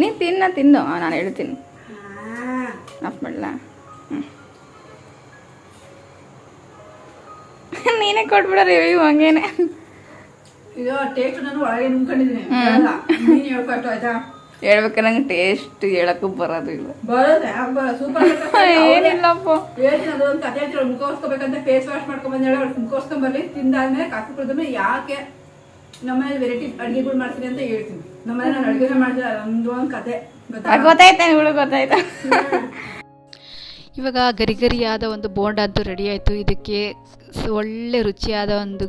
ನೀನು ತಿನ್ನ ತಿನ್ನು. ನಾನು ಹೇಳ್ತೀನಿ. ಆಫ್ ಮಾಡಲ? ನೀನೇ ಕೊಟ್ಬಿಡ ರಿವ್ಯೂ ಹಂಗೇನೆ. ಇದು ಟೇಸ್ಟ್ ನಾನು ಒಳಗೆ ನುಂಗ್ಕೊಂಡಿದ್ದೀನಿ. ನೀನ್ ಹೇಳ್ಕೊಟ್ಟು ಆಯ್ತಾ? ಹೇಳ್ಬೇಕಾದ್ರೆ ಟೇಸ್ಟ್ ಹೇಳಕ್ಕೂ ಬರೋದು ಇಲ್ಲ. ಬರೋದೆ ಸೂಪರ್ ಏನಿಲ್ಲಪ್ಪ. ಹೇಳ್ತೀನಿ ಅದು ಒಂದು ಕತೆ ಹೇಳ್ತೀನಿ ಮುಖ ಫೇಸ್ ವಾಶ್ ಮಾಡ್ಕೊಂಡ್ ಬಂದೇಳಿ ಅವ್ಳು ಮುಖ ಒರ್ಸ್ಕೊಂಬರ್ಲಿ ತಿಂದಾದ್ಮೇಲೆ ಕಾಫಿ ಕುಡಿದ್ಮೇಲೆ ಯಾಕೆ ನಮ್ಮನೇಲಿ ವೆರೈಟಿ ಅಡುಗೆಗಳು ಮಾಡ್ತೀನಿ ಅಂತ ಹೇಳ್ತೀನಿ. ನಮ್ಮನೆ ನಾನು ಅಡುಗೆನೇ ಮಾಡ್ತೀನಿ ಒಂದು ಒಂದು ಕತೆ. ಗೊತ್ತಾಯ್ತಾ ಇವಳು ಗೊತ್ತಾಯ್ತಾ? ಇವಾಗ ಗರಿಗರಿಯಾದ ಒಂದು ಬೋಂಡ ಅಂತೂ ರೆಡಿ ಆಯ್ತು. ಇದಕ್ಕೆ ಒಳ್ಳೆ ರುಚಿಯಾದ ಒಂದು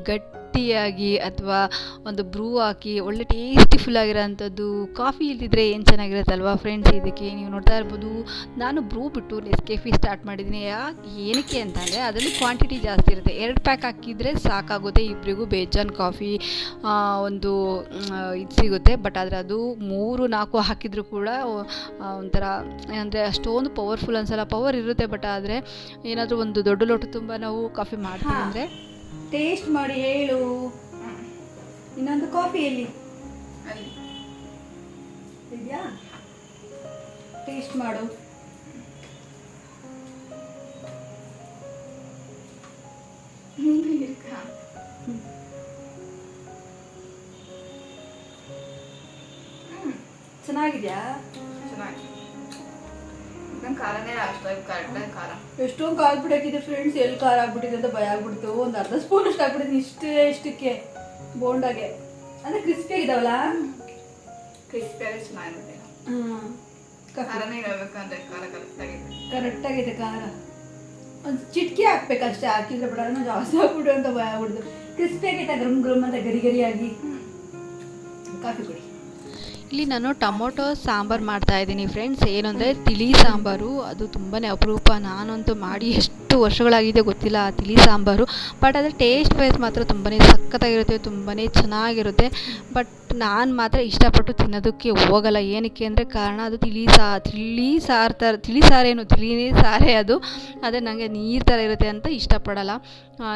ಗಟ್ಟಿಯಾಗಿ ಅಥವಾ ಒಂದು ಬ್ರೂ ಹಾಕಿ ಒಳ್ಳೆ ಟೇಸ್ಟಿಫುಲ್ ಆಗಿರೋಂಥದ್ದು ಕಾಫಿ ಇಲ್ದಿದ್ರೆ ಏನು ಚೆನ್ನಾಗಿರುತ್ತಲ್ವಾ ಫ್ರೆಂಡ್ಸ್ ಇದಕ್ಕೆ? ನೀವು ನೋಡ್ತಾ ಇರ್ಬೋದು ನಾನು ಬ್ರೂ ಬಿಟ್ಟು ನೆಸ್ಕೆಫಿ ಸ್ಟಾರ್ಟ್ ಮಾಡಿದ್ದೀನಿ. ಯಾ ಏನಕ್ಕೆ ಅಂತಂದರೆ ಅದರಲ್ಲಿ ಕ್ವಾಂಟಿಟಿ ಜಾಸ್ತಿ ಇರುತ್ತೆ. ಎರಡು ಪ್ಯಾಕ್ ಹಾಕಿದರೆ ಸಾಕಾಗುತ್ತೆ ಇಬ್ಬರಿಗೂ ಬೇಜಾನ್ ಕಾಫಿ ಒಂದು ಇದು ಸಿಗುತ್ತೆ. ಬಟ್ ಆದರೆ ಅದು ಮೂರು ನಾಲ್ಕು ಹಾಕಿದರೂ ಕೂಡ ಒಂಥರ ಅಂದರೆ ಅಷ್ಟೊಂದು ಪವರ್ಫುಲ್ ಅನ್ಸಲ್ಲ. ಪವರ್ ಇರುತ್ತೆ ಬಟ್ ಆದರೆ ಏನಾದರೂ ಒಂದು ದೊಡ್ಡ ಲೋಟ ತುಂಬ ನಾವು ಕಾಫಿ ಮಾಡ್ತೀವಿ ಅಂದರೆ ಟೇಸ್ಟ್ ಮಾಡಿ ಹೇಳು. ಇನ್ನೊಂದು ಕಾಫಿ ಎಲ್ಲಿ ಇದೆಯಾ? ಟೇಸ್ಟ್ ಮಾಡು. ಚೆನ್ನಾಗಿದ್ಯಾ? ಎಷ್ಟೊಂದು ಕಾಲ್ ಬಿಡಾಕಿದೆ ಫ್ರೆಂಡ್ಸ್ ಎಲ್ಲಿ ಖಾರ ಆಗ್ಬಿಟ್ಟಿದೆ ಅಂತ ಭಯ ಆಗ್ಬಿಡ್ತು. ಒಂದು ಅರ್ಧ ಸ್ಪೂನ್ ಅಷ್ಟು ಆಗ್ಬಿಟ್ಟಿದೆ ಇಷ್ಟೇ ಇಷ್ಟಕ್ಕೆ ಬೋಂಡಾಗೆ ಅಂದ್ರೆ ಕ್ರಿಸ್ಪಿ ಆಗಿದಾವಲ್ಲ? ಕ್ರಿಸ್ಪಿಯಾಗಿ ಕರೆಕ್ಟಾಗಿದೆ ಕರೆಕ್ಟ್ ಆಗಿದೆ ಖಾರ. ಒಂದು ಚಿಟ್ಕಿ ಹಾಕ್ಬೇಕಷ್ಟೇ ಹಾಕಿದ್ರೆ ಬಿಡ ಜಾಸ್ತಿ ಆಗ್ಬಿಡು ಅಂತ ಭಯ ಆಗ್ಬಿಡ್ತು. ಕ್ರಿಸ್ಪಿ ಆಗೈತೆ ಗ್ರಮ್ ಗ್ರಮ್ ಅಂತ ಗರಿ ಗರಿಯಾಗಿ. ಕಾಫಿ ಕುಡಿ. ಇಲ್ಲಿ ನಾನು ಟೊಮೊಟೊ, ಸಾಂಬಾರು ಮಾಡ್ತಾ ಇದ್ದೀನಿ ಫ್ರೆಂಡ್ಸ್ ಏನು ಅಂದರೆ ತಿಳಿ ಸಾಂಬಾರು, ಅದು ತುಂಬಾ ಅಪರೂಪ. ನಾನಂತೂ ಮಾಡಿ ಎಷ್ಟು ವರ್ಷಗಳಾಗಿದೆ ಗೊತ್ತಿಲ್ಲ, ಆ ತಿಳಿ ಸಾಂಬಾರು. ಬಟ್ ಅದರ ಟೇಸ್ಟ್ ವೈಸ್ ಮಾತ್ರ ತುಂಬಾ ಸಖತ್ತಾಗಿರುತ್ತೆ ತುಂಬಾ ಚೆನ್ನಾಗಿರುತ್ತೆ. ಬಟ್ ನಾನು ಮಾತ್ರ ಇಷ್ಟಪಟ್ಟು ತಿನ್ನೋದಕ್ಕೆ ಹೋಗಲ್ಲ. ಏನಕ್ಕೆ ಅಂದರೆ ಕಾರಣ ಅದು ತಿಳಿ ಸಾ, ತಿಳಿ ಸಾರು ಥರ ತಿಳಿ ಸಾರೇನು ತಿಳಿನೇ ಸಾರೇ ಅದು. ಅದೇ ನನಗೆ ನೀರು ಥರ ಇರುತ್ತೆ ಅಂತ ಇಷ್ಟಪಡಲ್ಲ.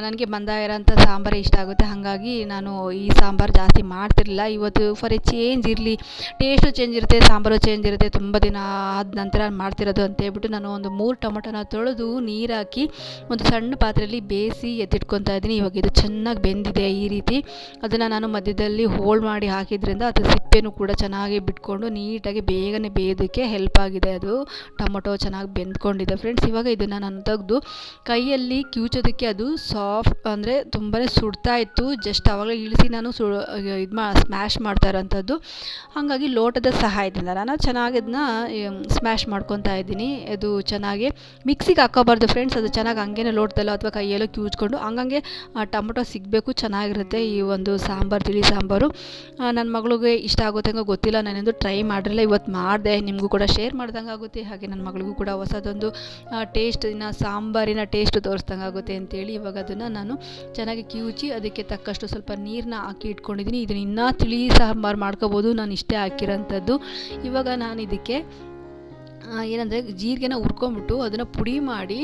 ನನಗೆ ಬಂದ ಇರೋಂಥ ಸಾಂಬಾರೇ ಇಷ್ಟ ಆಗುತ್ತೆ. ಹಾಗಾಗಿ ನಾನು ಈ ಸಾಂಬಾರು ಜಾಸ್ತಿ ಮಾಡ್ತಿರಲಿಲ್ಲ. ಇವತ್ತು ಫಾರ್ ಎ ಚೇಂಜ್ ಇರಲಿ ಟೇಸ್ಟು ಚೇಂಜ್ ಇರುತ್ತೆ, ಸಾಂಬಾರು ಚೇಂಜ್ ಇರುತ್ತೆ. ತುಂಬ ದಿನ ಆದ ನಂತರ ಮಾಡ್ತಿರೋದು ಅಂತ ಹೇಳ್ಬಿಟ್ಟು ನಾನು ಒಂದು ಮೂರು ಟೊಮೊಟೊನ ತೊಳೆದು ನೀರಾಕಿ ಒಂದು ಸಣ್ಣ ಪಾತ್ರೆಯಲ್ಲಿ ಬೇಯಿಸಿ ಎತ್ತಿಟ್ಕೊತಾ ಇದ್ದೀನಿ. ಇವಾಗ ಇದು ಚೆನ್ನಾಗಿ ಬೆಂದಿದೆ ಈ ರೀತಿ. ಅದನ್ನು ನಾನು ಮಧ್ಯದಲ್ಲಿ ಹೋಲ್ಡ್ ಮಾಡಿ ಹಾಕಿದ್ರಿಂದ ಅದು ಸಿಪ್ಪೆನೂ ಕೂಡ ಚೆನ್ನಾಗಿ ಬಿಟ್ಕೊಂಡು ನೀಟಾಗಿ ಬೇಗನೆ ಬೇಯೋದಕ್ಕೆ ಹೆಲ್ಪ್ ಆಗಿದೆ ಅದು. ಟೊಮೊಟೊ ಚೆನ್ನಾಗಿ ಬೆಂದ್ಕೊಂಡಿದೆ ಫ್ರೆಂಡ್ಸ್ ಇವಾಗ ಇದನ್ನು ನಾನು ತೆಗೆದು ಕೈಯಲ್ಲಿ ಕ್ಯೂಚೋದಕ್ಕೆ ಅದು ಸಾಫ್ಟ್ ಅಂದರೆ ತುಂಬಾ ಸುಡ್ತಾ ಇತ್ತು. ಜಸ್ಟ್ ಆವಾಗ ಇಳಿಸಿ ನಾನು ಸು ಇದು ಮಾ ಸ್ಮ್ಯಾಶ್ ಮಾಡ್ತಾ ಇರೋಂಥದ್ದು. ಹಾಗಾಗಿ ಲೋಟದ ಸಹಾಯದಿಂದ ನಾನು ಚೆನ್ನಾಗಿ ಅದನ್ನ ಸ್ಮ್ಯಾಶ್ ಮಾಡ್ಕೊತಾ ಇದ್ದೀನಿ. ಅದು ಚೆನ್ನಾಗಿ ಮಿಕ್ಸಿಗೆ ಹಾಕೋಬಾರ್ದು ಫ್ರೆಂಡ್ಸ್ ಅದು ಚೆನ್ನಾಗಿ ಹಂಗೇನೆ ಲೋಟದಲ್ಲೋ ಅಥವಾ ಕೈಯಲ್ಲೋ ಕ್ಯೂಜ್ಕೊಂಡು ಹಂಗಂಗೆ ಟೊಮೊಟೊ ಸಿಗಬೇಕು, ಚೆನ್ನಾಗಿರುತ್ತೆ ಈ ಒಂದು ಸಾಂಬಾರು, ತಿಳಿ ಸಾಂಬಾರು. ನನ್ನ ಮಗಳಿಗೆ ಇಷ್ಟ ಆಗುತ್ತೆ ಹಂಗೆ ಗೊತ್ತಿಲ್ಲ, ನಾನೆಂದು ಟ್ರೈ ಮಾಡಿರಲಿಲ್ಲ ಇವತ್ತು ಮಾಡಿದೆ, ನಿಮಗೂ ಕೂಡ ಶೇರ್ ಮಾಡ್ದಂಗೆ ಆಗುತ್ತೆ, ಹಾಗೆ ನನ್ನ ಮಗಳಿಗೂ ಕೂಡ ಹೊಸದೊಂದು ಟೇಸ್ಟ್ ಇನ್ನು ಸಾಂಬಾರಿನ ಟೇಸ್ಟ್ ತೋರಿಸ್ದಂಗೆ ಆಗುತ್ತೆ ಅಂತೇಳಿ ಇವಾಗ ಅದನ್ನು ನಾನು ಚೆನ್ನಾಗಿ ಕಿವುಚಿ ಅದಕ್ಕೆ ತಕ್ಕಷ್ಟು ಸ್ವಲ್ಪ ನೀರನ್ನ ಹಾಕಿ ಇಟ್ಕೊಂಡಿದ್ದೀನಿ. ಇದನ್ನು ಇನ್ನೂ ತಿಳಿ ಸಾಂಬಾರು ಮಾಡ್ಕೋಬೋದು ನಾನು ಇಷ್ಟೇ ಹಾಕಿರೋಂಥದ್ದು. ಇವಾಗ ನಾನು ಇದಕ್ಕೆ ಏನಂದರೆ ಜೀರಿಗೆನ ಹುರ್ಕೊಂಬಿಟ್ಟು ಅದನ್ನು ಪುಡಿ ಮಾಡಿ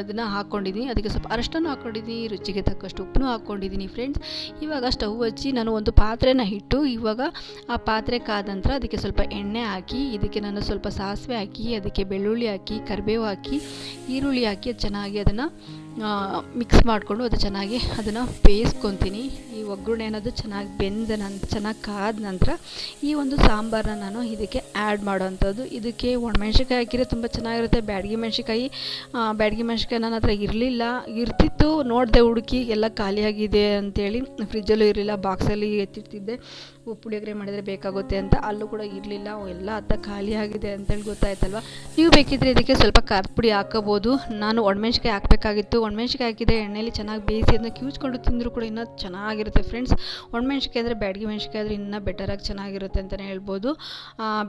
ಅದನ್ನು ಹಾಕ್ಕೊಂಡಿದ್ದೀನಿ ಅದಕ್ಕೆ ಸ್ವಲ್ಪ ಅರಷ್ಟನ್ನು ಹಾಕ್ಕೊಂಡಿದ್ದೀನಿ ರುಚಿಗೆ ತಕ್ಕಷ್ಟು ಉಪ್ಪನ್ನು ಹಾಕ್ಕೊಂಡಿದ್ದೀನಿ ಫ್ರೆಂಡ್ಸ್ ಇವಾಗ ಸ್ಟವ್ ಹಚ್ಚಿ ನಾನು ಒಂದು ಪಾತ್ರೆನ ಇಟ್ಟು, ಇವಾಗ ಆ ಪಾತ್ರೆ ಕಾದ ನಂತರ ಅದಕ್ಕೆ ಸ್ವಲ್ಪ ಎಣ್ಣೆ ಹಾಕಿ, ಇದಕ್ಕೆ ನಾನು ಸ್ವಲ್ಪ ಸಾಸಿವೆ ಹಾಕಿ, ಅದಕ್ಕೆ ಬೆಳ್ಳುಳ್ಳಿ ಹಾಕಿ, ಕರಿಬೇವು ಹಾಕಿ, ಈರುಳ್ಳಿ ಹಾಕಿ, ಅದು ಚೆನ್ನಾಗಿ ಅದನ್ನು ಮಿಕ್ಸ್ ಮಾಡಿಕೊಂಡು ಅದು ಚೆನ್ನಾಗಿ ಅದನ್ನು ಬೇಯಿಸ್ಕೊತೀನಿ. ಒಗ್ಗರಣೆ ಅನ್ನೋದು ಚೆನ್ನಾಗಿ ಬೆಂದ ನಂತರ ಚೆನ್ನಾಗಿ ಕಾದ ನಂತರ ಈ ಒಂದು ಸಾಂಬಾರನ್ನ ನಾನು ಇದಕ್ಕೆ ಆ್ಯಡ್ ಮಾಡೋವಂಥದ್ದು ಇದಕ್ಕೆ ಒಣಮೆಣ್ಸಿನ್ಕಾಯಿ ಹಾಕಿದರೆ ತುಂಬ ಚೆನ್ನಾಗಿರುತ್ತೆ. ಬ್ಯಾಡಗಿ ಮೆಣಸಿನ್ಕಾಯಿ ಬ್ಯಾಡಗಿ ಮೆಣಸಿನ್ಕಾಯಿ ನನ್ನ ಹತ್ರ ಇರಲಿಲ್ಲ. ಇರ್ತಿತ್ತು, ನೋಡಿದೆ ಹುಡುಕಿ ಎಲ್ಲ ಖಾಲಿಯಾಗಿದೆ ಅಂತೇಳಿ ಫ್ರಿಜ್ಜಲ್ಲೂ ಇರಲಿಲ್ಲ ಬಾಕ್ಸಲ್ಲಿ ಎತ್ತಿರ್ತಿದ್ದೆ ಪುಳಿಯೋಗರೆ ಮಾಡಿದರೆ ಬೇಕಾಗುತ್ತೆ ಅಂತ ಅಲ್ಲೂ ಕೂಡ ಇರಲಿಲ್ಲ. ಎಲ್ಲ ಅರ್ಧ ಖಾಲಿಯಾಗಿದೆ ಅಂತೇಳಿ ಗೊತ್ತಾಯ್ತಲ್ವ? ನೀವು ಬೇಕಿದ್ದರೆ ಇದಕ್ಕೆ ಸ್ವಲ್ಪ ಖಾರದ ಪುಡಿ ಹಾಕೋಬೋದು. ನಾನು ಒಣಮೆಣ್ಸಿಕಾಯಿ ಹಾಕಬೇಕಾಗಿತ್ತು. ಒಣಮೆಣ್ಸಿಕಾಯಿ ಹಾಕಿದ್ರೆ ಎಣ್ಣೆಯಲ್ಲಿ ಚೆನ್ನಾಗಿ ಬೇಯಿಸಿ ಅದನ್ನ ಕಿವುಚ್ಕೊಂಡು ತಿಂದರೂ ಕೂಡ ಇನ್ನೂ ಚೆನ್ನಾಗಿರುತ್ತೆ. ಫ್ರೆಂಡ್ಸ್ ಒಣಮೆಣ್ಸಿಕಾಯಿ ಅಂದರೆ ಬ್ಯಾಡಗಿ ಮೆಣ್ಸಿಕಾಯಿ ಆದರೆ ಇನ್ನೂ ಬೆಟರಾಗಿ ಚೆನ್ನಾಗಿರುತ್ತೆ ಅಂತಲೇ ಹೇಳ್ಬೋದು.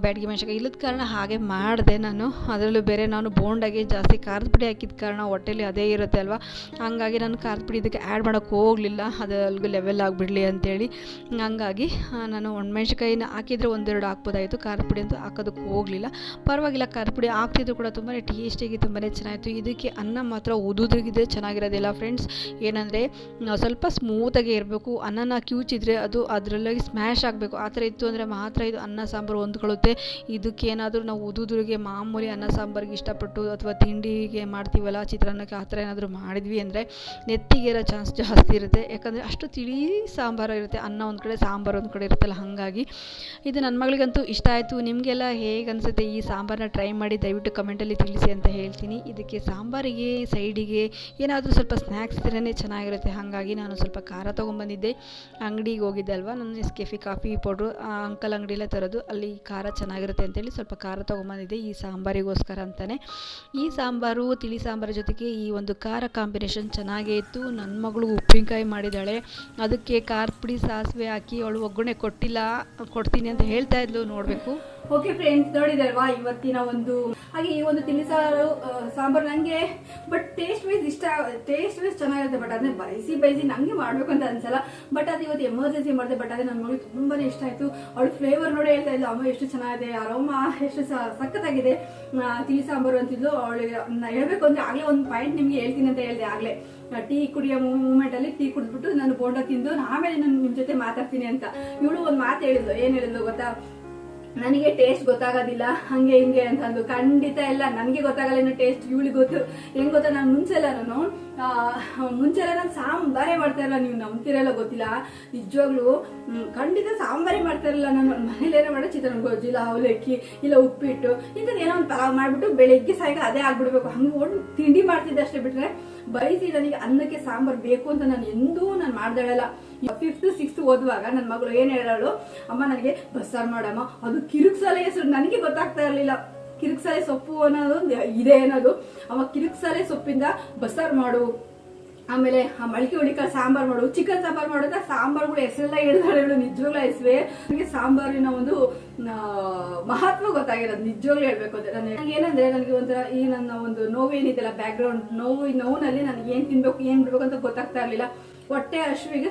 ಬ್ಯಾಡಗಿ ಮೆಣ್ಸಿಕಾಯಿ ಇಲ್ಲದ ಕಾರಣ ಹಾಗೆ ಮಾಡಿದೆ ನಾನು. ಅದರಲ್ಲೂ ಬೇರೆ ನಾನು ಬೋಂಡಾಗೆ ಜಾಸ್ತಿ ಖಾರದ ಪುಡಿ ಹಾಕಿದ ಕಾರಣ ಹೊಟ್ಟೆಲಿ ಅದೇ ಇರುತ್ತೆ ಅಲ್ವಾ? ಹಂಗಾಗಿ ನಾನು ಖಾರದ ಪುಡಿ ಇದಕ್ಕೆ ಆ್ಯಡ್ ಮಾಡೋಕ್ಕೆ ಹೋಗಲಿಲ್ಲ. ಅದು ಲೆವೆಲ್ ಆಗಿಬಿಡಲಿ ಅಂತೇಳಿ. ಹಂಗಾಗಿ ನಾನು ಒಣಮೆಣ್ಸಿಕಾಯಿನ ಹಾಕಿದರೆ ಒಂದೆರಡು ಹಾಕ್ಬೋದಾಯಿತು. ಖಾರದ ಪುಡಿ ಅಂತೂ ಹಾಕೋದಕ್ಕೆ ಹೋಗಲಿಲ್ಲ. ಪರವಾಗಿಲ್ಲ, ಖಾರದ ಪುಡಿ ಹಾಕ್ತಿದ್ರು ಕೂಡ ತುಂಬಾ ಟೇಸ್ಟಿಯಾಗಿ ತುಂಬಾ ಚೆನ್ನಾಗಿತ್ತು. ಇದಕ್ಕೆ ಅನ್ನ ಮಾತ್ರ ಉದುದಿದೆ ಚೆನ್ನಾಗಿರೋದಿಲ್ಲ ಫ್ರೆಂಡ್ಸ್. ಏನಂದರೆ ಸ್ವಲ್ಪ ಸ್ಮೂತಾಗಿ ಇರಬೇಕು. ಅನ್ನನ ಕಿವುಚಿದ್ರೆ ಅದು ಅದರಲ್ಲಿ ಸ್ಮ್ಯಾಶ್ ಆಗಬೇಕು. ಆ ಥರ ಇತ್ತು ಅಂದರೆ ಮಾತ್ರ ಇದು ಅನ್ನ ಸಾಂಬಾರು ಹೊಂದ್ಕೊಳ್ಳುತ್ತೆ. ಇದಕ್ಕೆ ಏನಾದರೂ ನಾವು ಉದುದುರಿಗೆ ಮಾಮೂಲಿ ಅನ್ನ ಸಾಂಬಾರಿಗೆ ಇಷ್ಟಪಟ್ಟು ಅಥವಾ ತಿಂಡಿಗೆ ಮಾಡ್ತೀವಲ್ಲ, ಚಿತ್ರಾನ್ನಕ್ಕೆ ಆ ಥರ ಏನಾದರೂ ಮಾಡಿದ್ವಿ ಅಂದರೆ ನೆತ್ತಿಗೇರೋ ಚಾನ್ಸ್ ಜಾಸ್ತಿ ಇರುತ್ತೆ. ಯಾಕಂದರೆ ಅಷ್ಟು ತಿಳಿ ಸಾಂಬಾರು ಇರುತ್ತೆ. ಅನ್ನ ಒಂದು ಕಡೆ, ಸಾಂಬಾರು ಒಂದು ಕಡೆ ಇರುತ್ತಲ್ಲ ಹಾಗಾಗಿ. ಇದು ನನ್ನ ಮಗಳಿಗಂತೂ ಇಷ್ಟ ಆಯಿತು. ನಿಮಗೆಲ್ಲ ಹೇಗೆ ಅನಿಸುತ್ತೆ ಈ ಸಾಂಬಾರನ್ನ ಟ್ರೈ ಮಾಡಿ ದಯವಿಟ್ಟು ಕಮೆಂಟಲ್ಲಿ ತಿಳಿಸಿ ಅಂತ ಹೇಳ್ತೀನಿ. ಇದಕ್ಕೆ ಸಾಂಬಾರಿಗೆ ಸೈಡಿಗೆ ಏನಾದರೂ ಸ್ವಲ್ಪ ಸ್ನ್ಯಾಕ್ಸ್ ಇದ್ರೇ ಚೆನ್ನಾಗಿರುತ್ತೆ. ಹಾಗಾಗಿ ನಾನು ಸ್ವಲ್ಪ ಖಾರ ತೊಗೊಂಬಂದಿದ್ದೆ. ಅಂಗಡಿಗೆ ಹೋಗಿದ್ದೆ ಅಲ್ವಾ? ನಾನು ನೆಸ್ಕೆಫಿ ಕಾಫಿ ಪೌಡ್ರು ಆ ಅಂಕಲ್ ಅಂಗಡಿಯಲ್ಲೇ ತರೋದು. ಅಲ್ಲಿ ಖಾರ ಚೆನ್ನಾಗಿರುತ್ತೆ ಅಂತೇಳಿ ಸ್ವಲ್ಪ ಖಾರ ತೊಗೊಂಬಂದಿದ್ದೆ, ಈ ಸಾಂಬಾರಿಗೋಸ್ಕರ ಅಂತಲೇ ಈ ಸಾಂಬಾರು, ತಿಳಿ ಸಾಂಬಾರ ಜೊತೆಗೆ ಈ ಒಂದು ಖಾರ ಕಾಂಬಿನೇಷನ್ ಚೆನ್ನಾಗೇ ಇತ್ತು. ನನ್ನ ಮಗಳು ಉಪ್ಪಿನಕಾಯಿ ಮಾಡಿದ್ದಾಳೆ ಅದಕ್ಕೆ ಖಾರ ಪುಡಿ ಸಾಸಿವೆ ಹಾಕಿ ಅವಳು ಒಗ್ಗರಣೆ ಕೊಟ್ಟಿಲ್ಲ, ಕೊಡ್ತೀನಿ ಅಂತ ಹೇಳ್ತಾ ಇದ್ಲು ನೋಡಬೇಕು. ಓಕೆ ಫ್ರೆಂಡ್ಸ್ ನೋಡಿದಲ್ವಾ ಇವತ್ತಿನ ಒಂದು ಹಾಗೆ ಈ ಒಂದು ತಿಳಿಸಾರು ಆ, ಸಾಂಬಾರು ನನಗೆ ಬಟ್ ಟೇಸ್ಟ್ ವೈಸ್ ಇಷ್ಟ ಟೇಸ್ಟ್ ವೈಸ್ ಚೆನ್ನಾಗಿರುತ್ತೆ ಬಟ್ ಅದನ್ನ ಬಯಸಿ ಬಯಸಿ ನನಗೆ ಮಾಡಬೇಕು ಅಂತ ಅನ್ಸಲ್ಲ. ಬಟ್ ಅದು ಇವತ್ತು ಎಮರ್ಜೆನ್ಸಿ ಮಾಡಿದೆ ಬಟ್ ಅದೇ ನನ್ನ ಮಗಳಿಗೆ ತುಂಬಾನೇ ಇಷ್ಟ ಆಯ್ತು. ಅವಳು ಫ್ಲೇವರ್ ನೋಡಿ ಹೇಳ್ತಾ ಇದ್ಲು ಅಮ್ಮ ಎಷ್ಟು ಚೆನ್ನಾಗಿದೆ ಅರೋಮ ಎಷ್ಟು ಸಖತ್ತಾಗಿದೆ ತಿಳಿ ಸಾಂಬಾರು ಅಂತಿದ್ಲು. ಅವಳಿಗೆ ಹೇಳ್ಬೇಕು ಅಂದ್ರೆ ಆಗ್ಲೇ ಒಂದು ಪಾಯಿಂಟ್ ನಿಮ್ಗೆ ಹೇಳ್ತೀನಿ ಅಂತ ಹೇಳಿದೆ ಆಗ್ಲೇ. ಟೀ ಕುಡಿಯೋ ಮೂಮೆಂಟ್ ಅಲ್ಲಿ ಟೀ ಕುಡಿದ್ಬಿಟ್ಟು ನಾನು ಬೋಂಡ ತಿಂದು ಆಮೇಲೆ ನಾನು ನಿಮ್ ಜೊತೆ ಮಾತಾಡ್ತೀನಿ ಅಂತ. ಇವಳು ಒಂದು ಮಾತು ಹೇಳಿದ್ಲು ಏನ್ ಹೇಳಿದ್ಲು ಗೊತ್ತಾ? ನನಗೆ ಟೇಸ್ಟ್ ಗೊತ್ತಾಗೋದಿಲ್ಲ, ಹಂಗೆ ಹಿಂಗೆ ಅಂತಂದು ಖಂಡಿತ ಇಲ್ಲ ನನಗೆ ಗೊತ್ತಾಗಲ್ಲ ಟೇಸ್ಟ್ ಇವಳಿಗೆ ಗೊತ್ತು. ಹೆಂಗ್ ಗೊತ್ತಾ, ನಾನು ಮುಂಚೆ ಎಲ್ಲ ನಾನು ಮುಂಚೆ ನಾನು ಸಾಂಬಾರೇ ಮಾಡ್ತಾ ಇರಲ್ಲ ನೀವು ನಂಬ್ತಿರಲ್ಲ ಗೊತ್ತಿಲ್ಲ. ನಿಜವಾಗ್ಲು ಖಂಡಿತ ಸಾಂಬಾರೇ ಮಾಡ್ತಾ ಇರಲ್ಲ ನಾನು ಮನೇಲೇನೋ ಮಾಡೋ ಚಿತ್ರ ಗೊಜ್ಜಿಲ್ಲ ಅವಲಕ್ಕಿ ಇಲ್ಲ ಉಪ್ಪಿಟ್ಟು ಇಂಥದ್ದು ಏನೋ ಒಂದು ಪಲಾವ್ ಮಾಡಿಬಿಟ್ಟು ಬೆಳಿಗ್ಗೆ ಸಾಯಂಕಾಲ ಅದೇ ಆಗ್ಬಿಡ್ಬೇಕು. ಹಂಗೆ ಒಂದು ತಿಂಡಿ ಮಾಡ್ತಿದ್ದೆ ಅಷ್ಟೇ ಬಿಟ್ರೆ ಬಯಸಿ ನನಗೆ ಅನ್ನಕ್ಕೆ ಸಾಂಬಾರ್ ಬೇಕು ಅಂತ ನಾನು ಎಂದೂ ನಾನು ಮಾಡ್ದಾಳಲ್ಲ. ಫಿಫ್ತ್ ಸಿಕ್ಸ್ತ್ ಓದುವಾಗ ನನ್ನ ಮಗಳು ಏನು ಹೇಳೋಳು ಅಮ್ಮ, ನನಗೆ ಬಸ್ಸಾರು ಮಾಡಮ್ಮ, ಅದು ಕಿರುಕ್ಸಲ ಹೆಸರು ನನಗೆ ಗೊತ್ತಾಗ್ತಾ ಇರಲಿಲ್ಲ. ಕಿರುಕ್ಸಲೆ ಸೊಪ್ಪು ಅನ್ನೋದು ಇದೆ ಅನ್ನೋದು. ಅವ ಕಿರಿಕ್ಸಾಲೆ ಸೊಪ್ಪಿಂದ ಬಸ್ಸಾರು ಮಾಡು. ಆಮೇಲೆ ಆ ಮಳಿಕೆ ಹುಳಿಕಾಳು ಸಾಂಬಾರ್ ಮಾಡು. ಚಿಕನ್ ಸಾಂಬಾರ್ ಮಾಡೋದ ಸಾಂಬಾರ್ಗಳು ಹೆಸರೆಲ್ಲ ಹೇಳಿದಾಳು ನಿಜವಾಗ್ಲೂ ಹೆಸರೇ. ನನಗೆ ಸಾಂಬಾರಿನ ಒಂದು ಮಹತ್ವ ಗೊತ್ತಾಗಿರೋದು. ನಿಜವಾಗ್ಲೂ ಹೇಳ್ಬೇಕು ನಾನು ನನಗೆ ಏನಂದ್ರೆ ನನಗೆ ಒಂಥರ ಈ ನನ್ನ ಒಂದು ನೋವು ಏನಿದೆಯಲ್ಲ ಬ್ಯಾಕ್ ಗ್ರೌಂಡ್ ನೋವು ನೋವಿನಲ್ಲಿ ನನಗೆ ಏನ್ ತಿನ್ಬೇಕು, ಏನ್ ಬಿಡ್ಬೇಕು ಅಂತ ಗೊತ್ತಾಗ್ತಾ ಇರ್ಲಿಲ್ಲ. ಹೊಟ್ಟೆ ಅಶ್ವಿಗೆ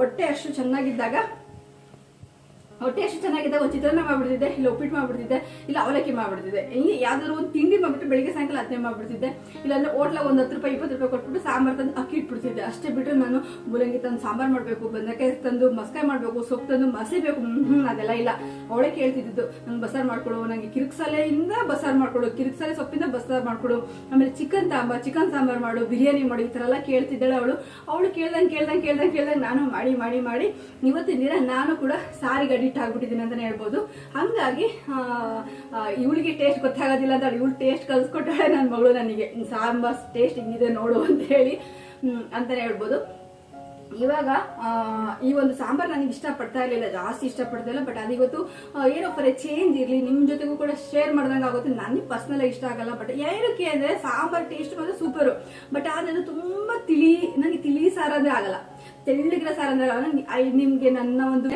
ಹೊಟ್ಟೆ ಹಸು ಚೆನ್ನಾಗಿದ್ದಾಗ ಹೊಟ್ಟೆ ಎಷ್ಟು ಚೆನ್ನಾಗಿದೆ, ಒಂದು ಚಿತ್ರಾನ್ನ ಮಾಡ್ಬಿಡ್ತಿದ್ದೆ, ಇಲ್ಲ ಉಪ್ಪಿಟ್ಟು ಮಾಡ್ಬಿಡ್ತಿದ್ದೆ, ಇಲ್ಲ ಅವಲಕ್ಕಿ ಮಾಡ್ಬಿಡ್ತಿದ್ದೆ. ಹಿಂಗೆ ಯಾವ್ದಾದ್ರು ಒಂದು ತಿಂಡಿ ಮಾಡ್ಬಿಟ್ಟು ಬೆಳಿಗ್ಗೆ ಸಾಯಂಕಾಲ ಅದನ್ನೇ ಮಾಡ್ಬಿಡ್ತಿದ್ದೆ. ಇಲ್ಲಾಂದ್ರೆ ಹೋಟ್ಲಾಗ ಒಂದು ಹತ್ತು ರೂಪಾಯಿ, ಇಪ್ಪತ್ತು ರೂಪಾಯಿ ಕೊಟ್ಬಿಟ್ಟು ಸಾಂಬಾರ್ ತಂದು ಅಕ್ಕಿ ಇಟ್ಬಿಡ್ತಿದ್ದೆ. ಅಷ್ಟೇ ಬಿಟ್ಟರೆ ನಾನು ಮೂಲಂಗಿ ತಂದು ಸಾಂಬಾರ್ ಮಾಡಬೇಕು ಬಂದಕಾಯಿ ತಂದು ಮಸ್ಕಾಯಿ ಮಾಡಬೇಕು, ಸೊಪ್ಪು ತಂದು ಮಸಿಬೇಕು ಹ್ಞೂ ಅದೆಲ್ಲ ಇಲ್ಲ. ಅವಳೇ ಕೇಳ್ತಿದ್ದು ನಂಗೆ ಬಸಾರ್ ಮಾಡ್ಕೊಡು ನನಗೆ ಕಿರುಕ್ಸಲೆಯಿಂದ ಬಸಾರ್ ಮಾಡ್ಕೊಡು, ಕಿರುಕ್ಸಲೆ ಸೊಪ್ಪಿಂದ ಬಸಾರ್ ಮಾಡ್ಕೊಡು, ಆಮೇಲೆ ಚಿಕನ್ ಸಾಂಬಾರ್ ಚಿಕನ್ ಸಾಂಬಾರ್ ಮಾಡು, ಬಿರಿಯಾನಿ ಮಾಡು, ಈ ಥರ ಎಲ್ಲ ಕೇಳ್ತಿದ್ದಾಳೆ ಅವಳು. ಅವಳು ಕೇಳ್ದಂಗೆ ಕೇಳ್ದಂಗೆ ಕೇಳ್ದಂಗೆ ಕೇಳ್ದಂಗೆ ನಾನು ಮಾಡಿ ಮಾಡಿ ಮಾಡಿ, ಇವತ್ತಿನ ದಿನ ನಾನು ಕೂಡ ಸಾರಿಗೆ ಅಡಿಕ್ಟ್ ಆಗ್ಬಿಟ್ಟಿದ್ದೀನಿ ಅಂತಾನೆ ಹೇಳ್ಬೋದು. ಹಂಗಾಗಿ ಇವಳಿಗೆ ಟೇಸ್ಟ್ ಗೊತ್ತಾಗೋದಿಲ್ಲ ಅಂತ ಇವಳು ಟೇಸ್ಟ್ ಕಲ್ಸ್ಕೊಟ್ಟಾಳೆ ನನ್ನ ಮಗಳು ನನಗೆ. ಸಾಂಬಾರ್ ಟೇಸ್ಟ್ ಹಿಂಗಿದೆ ನೋಡು ಅಂತ ಹೇಳಿ ಅಂತಾನೆ ಹೇಳ್ಬೋದು. ಇವಾಗ ಈ ಒಂದು ಸಾಂಬಾರ್ ನನಗೆ ಇಷ್ಟಪಡ್ತಾ ಇರಲಿಲ್ಲ, ಜಾಸ್ತಿ ಇಷ್ಟಪಡ್ತಾ ಇಲ್ಲ ಬಟ್ ಅದಿವತ್ತು ಏನೋ ಫರ್ ಚೇಂಜ್ ಇರಲಿ ನಿಮ್ಮ ಜೊತೆಗೂ ಕೂಡ ಶೇರ್ ಮಾಡ್ದಂಗೆ ಆಗುತ್ತೆ ನನಗೆ ಪರ್ಸ್ನಲ್ ಇಷ್ಟ ಆಗಲ್ಲ ಬಟ್ ಏನಕ್ಕೆ ಅಂದರೆ ಸಾಂಬಾರ್ ಟೇಸ್ಟ್ ಮಾತ್ರ ಸೂಪರು ಬಟ್ ಆದ್ರೆ ತುಂಬ ತಿಳಿ ನನಗೆ ತಿಳಿ ಸಾರು ಅಂದರೆ ಆಗಲ್ಲ. ತೆಳ್ಳಗಿರೋ ಸಾರು ಅಂದರೆ ಆಗಲ್ಲ. ನಿಮಗೆ ನನ್ನ ಒಂದು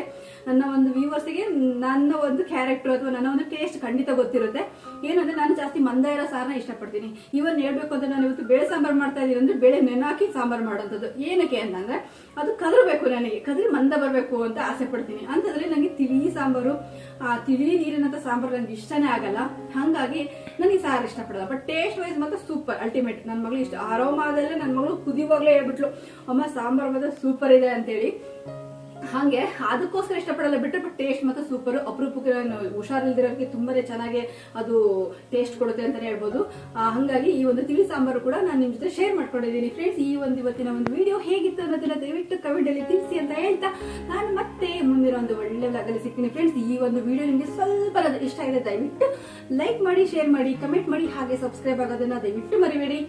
ನನ್ನ ಒಂದು ವ್ಯೂವರ್ಸ್ಗೆ ನನ್ನ ಒಂದು ಕ್ಯಾರೆಕ್ಟರ್ ಅಥವಾ ನನ್ನ ಒಂದು ಟೇಸ್ಟ್ ಖಂಡಿತ ಗೊತ್ತಿರುತ್ತೆ. ಏನಂದ್ರೆ ನಾನು ಜಾಸ್ತಿ ಮಂದ ಇರೋ ಸಾರನ್ನ ಇಷ್ಟಪಡ್ತೀನಿ. ಇವನ್ ಹೇಳ್ಬೇಕು ಅಂದ್ರೆ ನಾನು ಇವತ್ತು ಬೇಳೆ ಸಾಂಬಾರ್ ಮಾಡ್ತಾ ಇದೀನಿ ಅಂದ್ರೆ ಬೇಳೆ ನೆನೆ ಹಾಕಿ ಸಾಂಬಾರ್ ಮಾಡೋಂಥದ್ದು. ಏನಕ್ಕೆ ಅಂತಂದ್ರೆ ಅದು ಕದರ್ಬೇಕು ನನಗೆ. ಕದರಿ ಮಂದ ಬರಬೇಕು ಅಂತ ಆಸೆ ಪಡ್ತೀನಿ. ಅಂತಂದ್ರೆ ನನಗೆ ತಿಳಿ ಸಾಂಬಾರು, ಆ ತಿಳಿ ನೀರಿನಂತ ಸಾಂಬಾರು ನನಗೆ ಇಷ್ಟನೇ ಆಗಲ್ಲ. ಹಾಗಾಗಿ ನನಗೆ ಸಾರು ಇಷ್ಟಪಡಲ್ಲ. ಬಟ್ ಟೇಸ್ಟ್ ವೈಸ್ ಮಾತ್ರ ಸೂಪರ್ ಅಲ್ಟಿಮೇಟ್ ನನ್ನ ಮಗಳು ಇಷ್ಟ. ಆರೋಮಾದಲ್ಲೇ ನನ್ನ ಮಗಳು ಕುದಿಯುವಾಗಲೇ ಹೇಳ್ಬಿಟ್ಲು, ಅಮ್ಮ, ಸಾಂಬಾರ್ ಮಾತ್ರ ಸೂಪರ್ ಇದೆ ಅಂತೇಳಿ. ಹಾಗೆ ಅದಕ್ಕೋಸ್ಕರ ಇಷ್ಟಪಡಲ್ಲ. ಬಿಟ್ಟು ಬಟ್ ಟೇಸ್ಟ್ ಮಾತ್ರ ಸೂಪರ್ ಅಪರೂಪಕ್ಕೆ ಹುಷಾರಿಲ್ದಿರೋರಿಗೆ ತುಂಬಾನೇ ಚೆನ್ನಾಗಿ ಅದು ಟೇಸ್ಟ್ ಕೊಡುತ್ತೆ ಅಂತಾನೆ ಹೇಳ್ಬೋದು. ಹಾಗಾಗಿ ಈ ಒಂದು ತಿಳಿ ಸಾಂಬಾರು ಕೂಡ ನಾನು ನಿಮ್ಮ ಜೊತೆ ಶೇರ್ ಮಾಡ್ಕೊಂಡಿದ್ದೀನಿ. ಫ್ರೆಂಡ್ಸ್ ಈ ಒಂದು ಇವತ್ತಿನ ಒಂದು ವಿಡಿಯೋ ಹೇಗಿತ್ತು ಅನ್ನೋದನ್ನ ದಯವಿಟ್ಟು ಕಮೆಂಟ್ ಅಲ್ಲಿ ತಿಳಿಸಿ ಅಂತ ಹೇಳ್ತಾ ನಾನು ಮತ್ತೆ ಮುಂದಿನ ಒಂದು ಒಳ್ಳೆ ವ್ಲಾಗಲ್ಲಿ ಸಿಗ್ತೀನಿ. ಫ್ರೆಂಡ್ಸ್ ಈ ಒಂದು ವಿಡಿಯೋ ನಿಮಗೆ ಸ್ವಲ್ಪ ಇಷ್ಟ ಆಗಿದೆ ದಯವಿಟ್ಟು ಲೈಕ್ ಮಾಡಿ ಶೇರ್ ಮಾಡಿ ಕಮೆಂಟ್ ಮಾಡಿ, ಹಾಗೆ ಸಬ್ಸ್ಕ್ರೈಬ್ ಆಗೋದನ್ನ ದಯವಿಟ್ಟು ಮರಿಬೇಡಿ.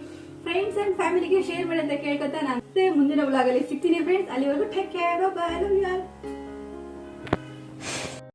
ಫ್ರೆಂಡ್ಸ್ ಅಂಡ್ ಫ್ಯಾಮಿಲಿಗೆ ಶೇರ್ ಮಾಡಿ ಅಂತ ಕೇಳ್ಕೊತಾ ನಾನು. ಮುಂದಿನ ವ್ಲಾಗಲ್ಲಿ ಸಿಗ್ತೀನಿ ಫ್ರೆಂಡ್ಸ್ ಅಲ್ಲಿವರೆಗೂ take care bye love you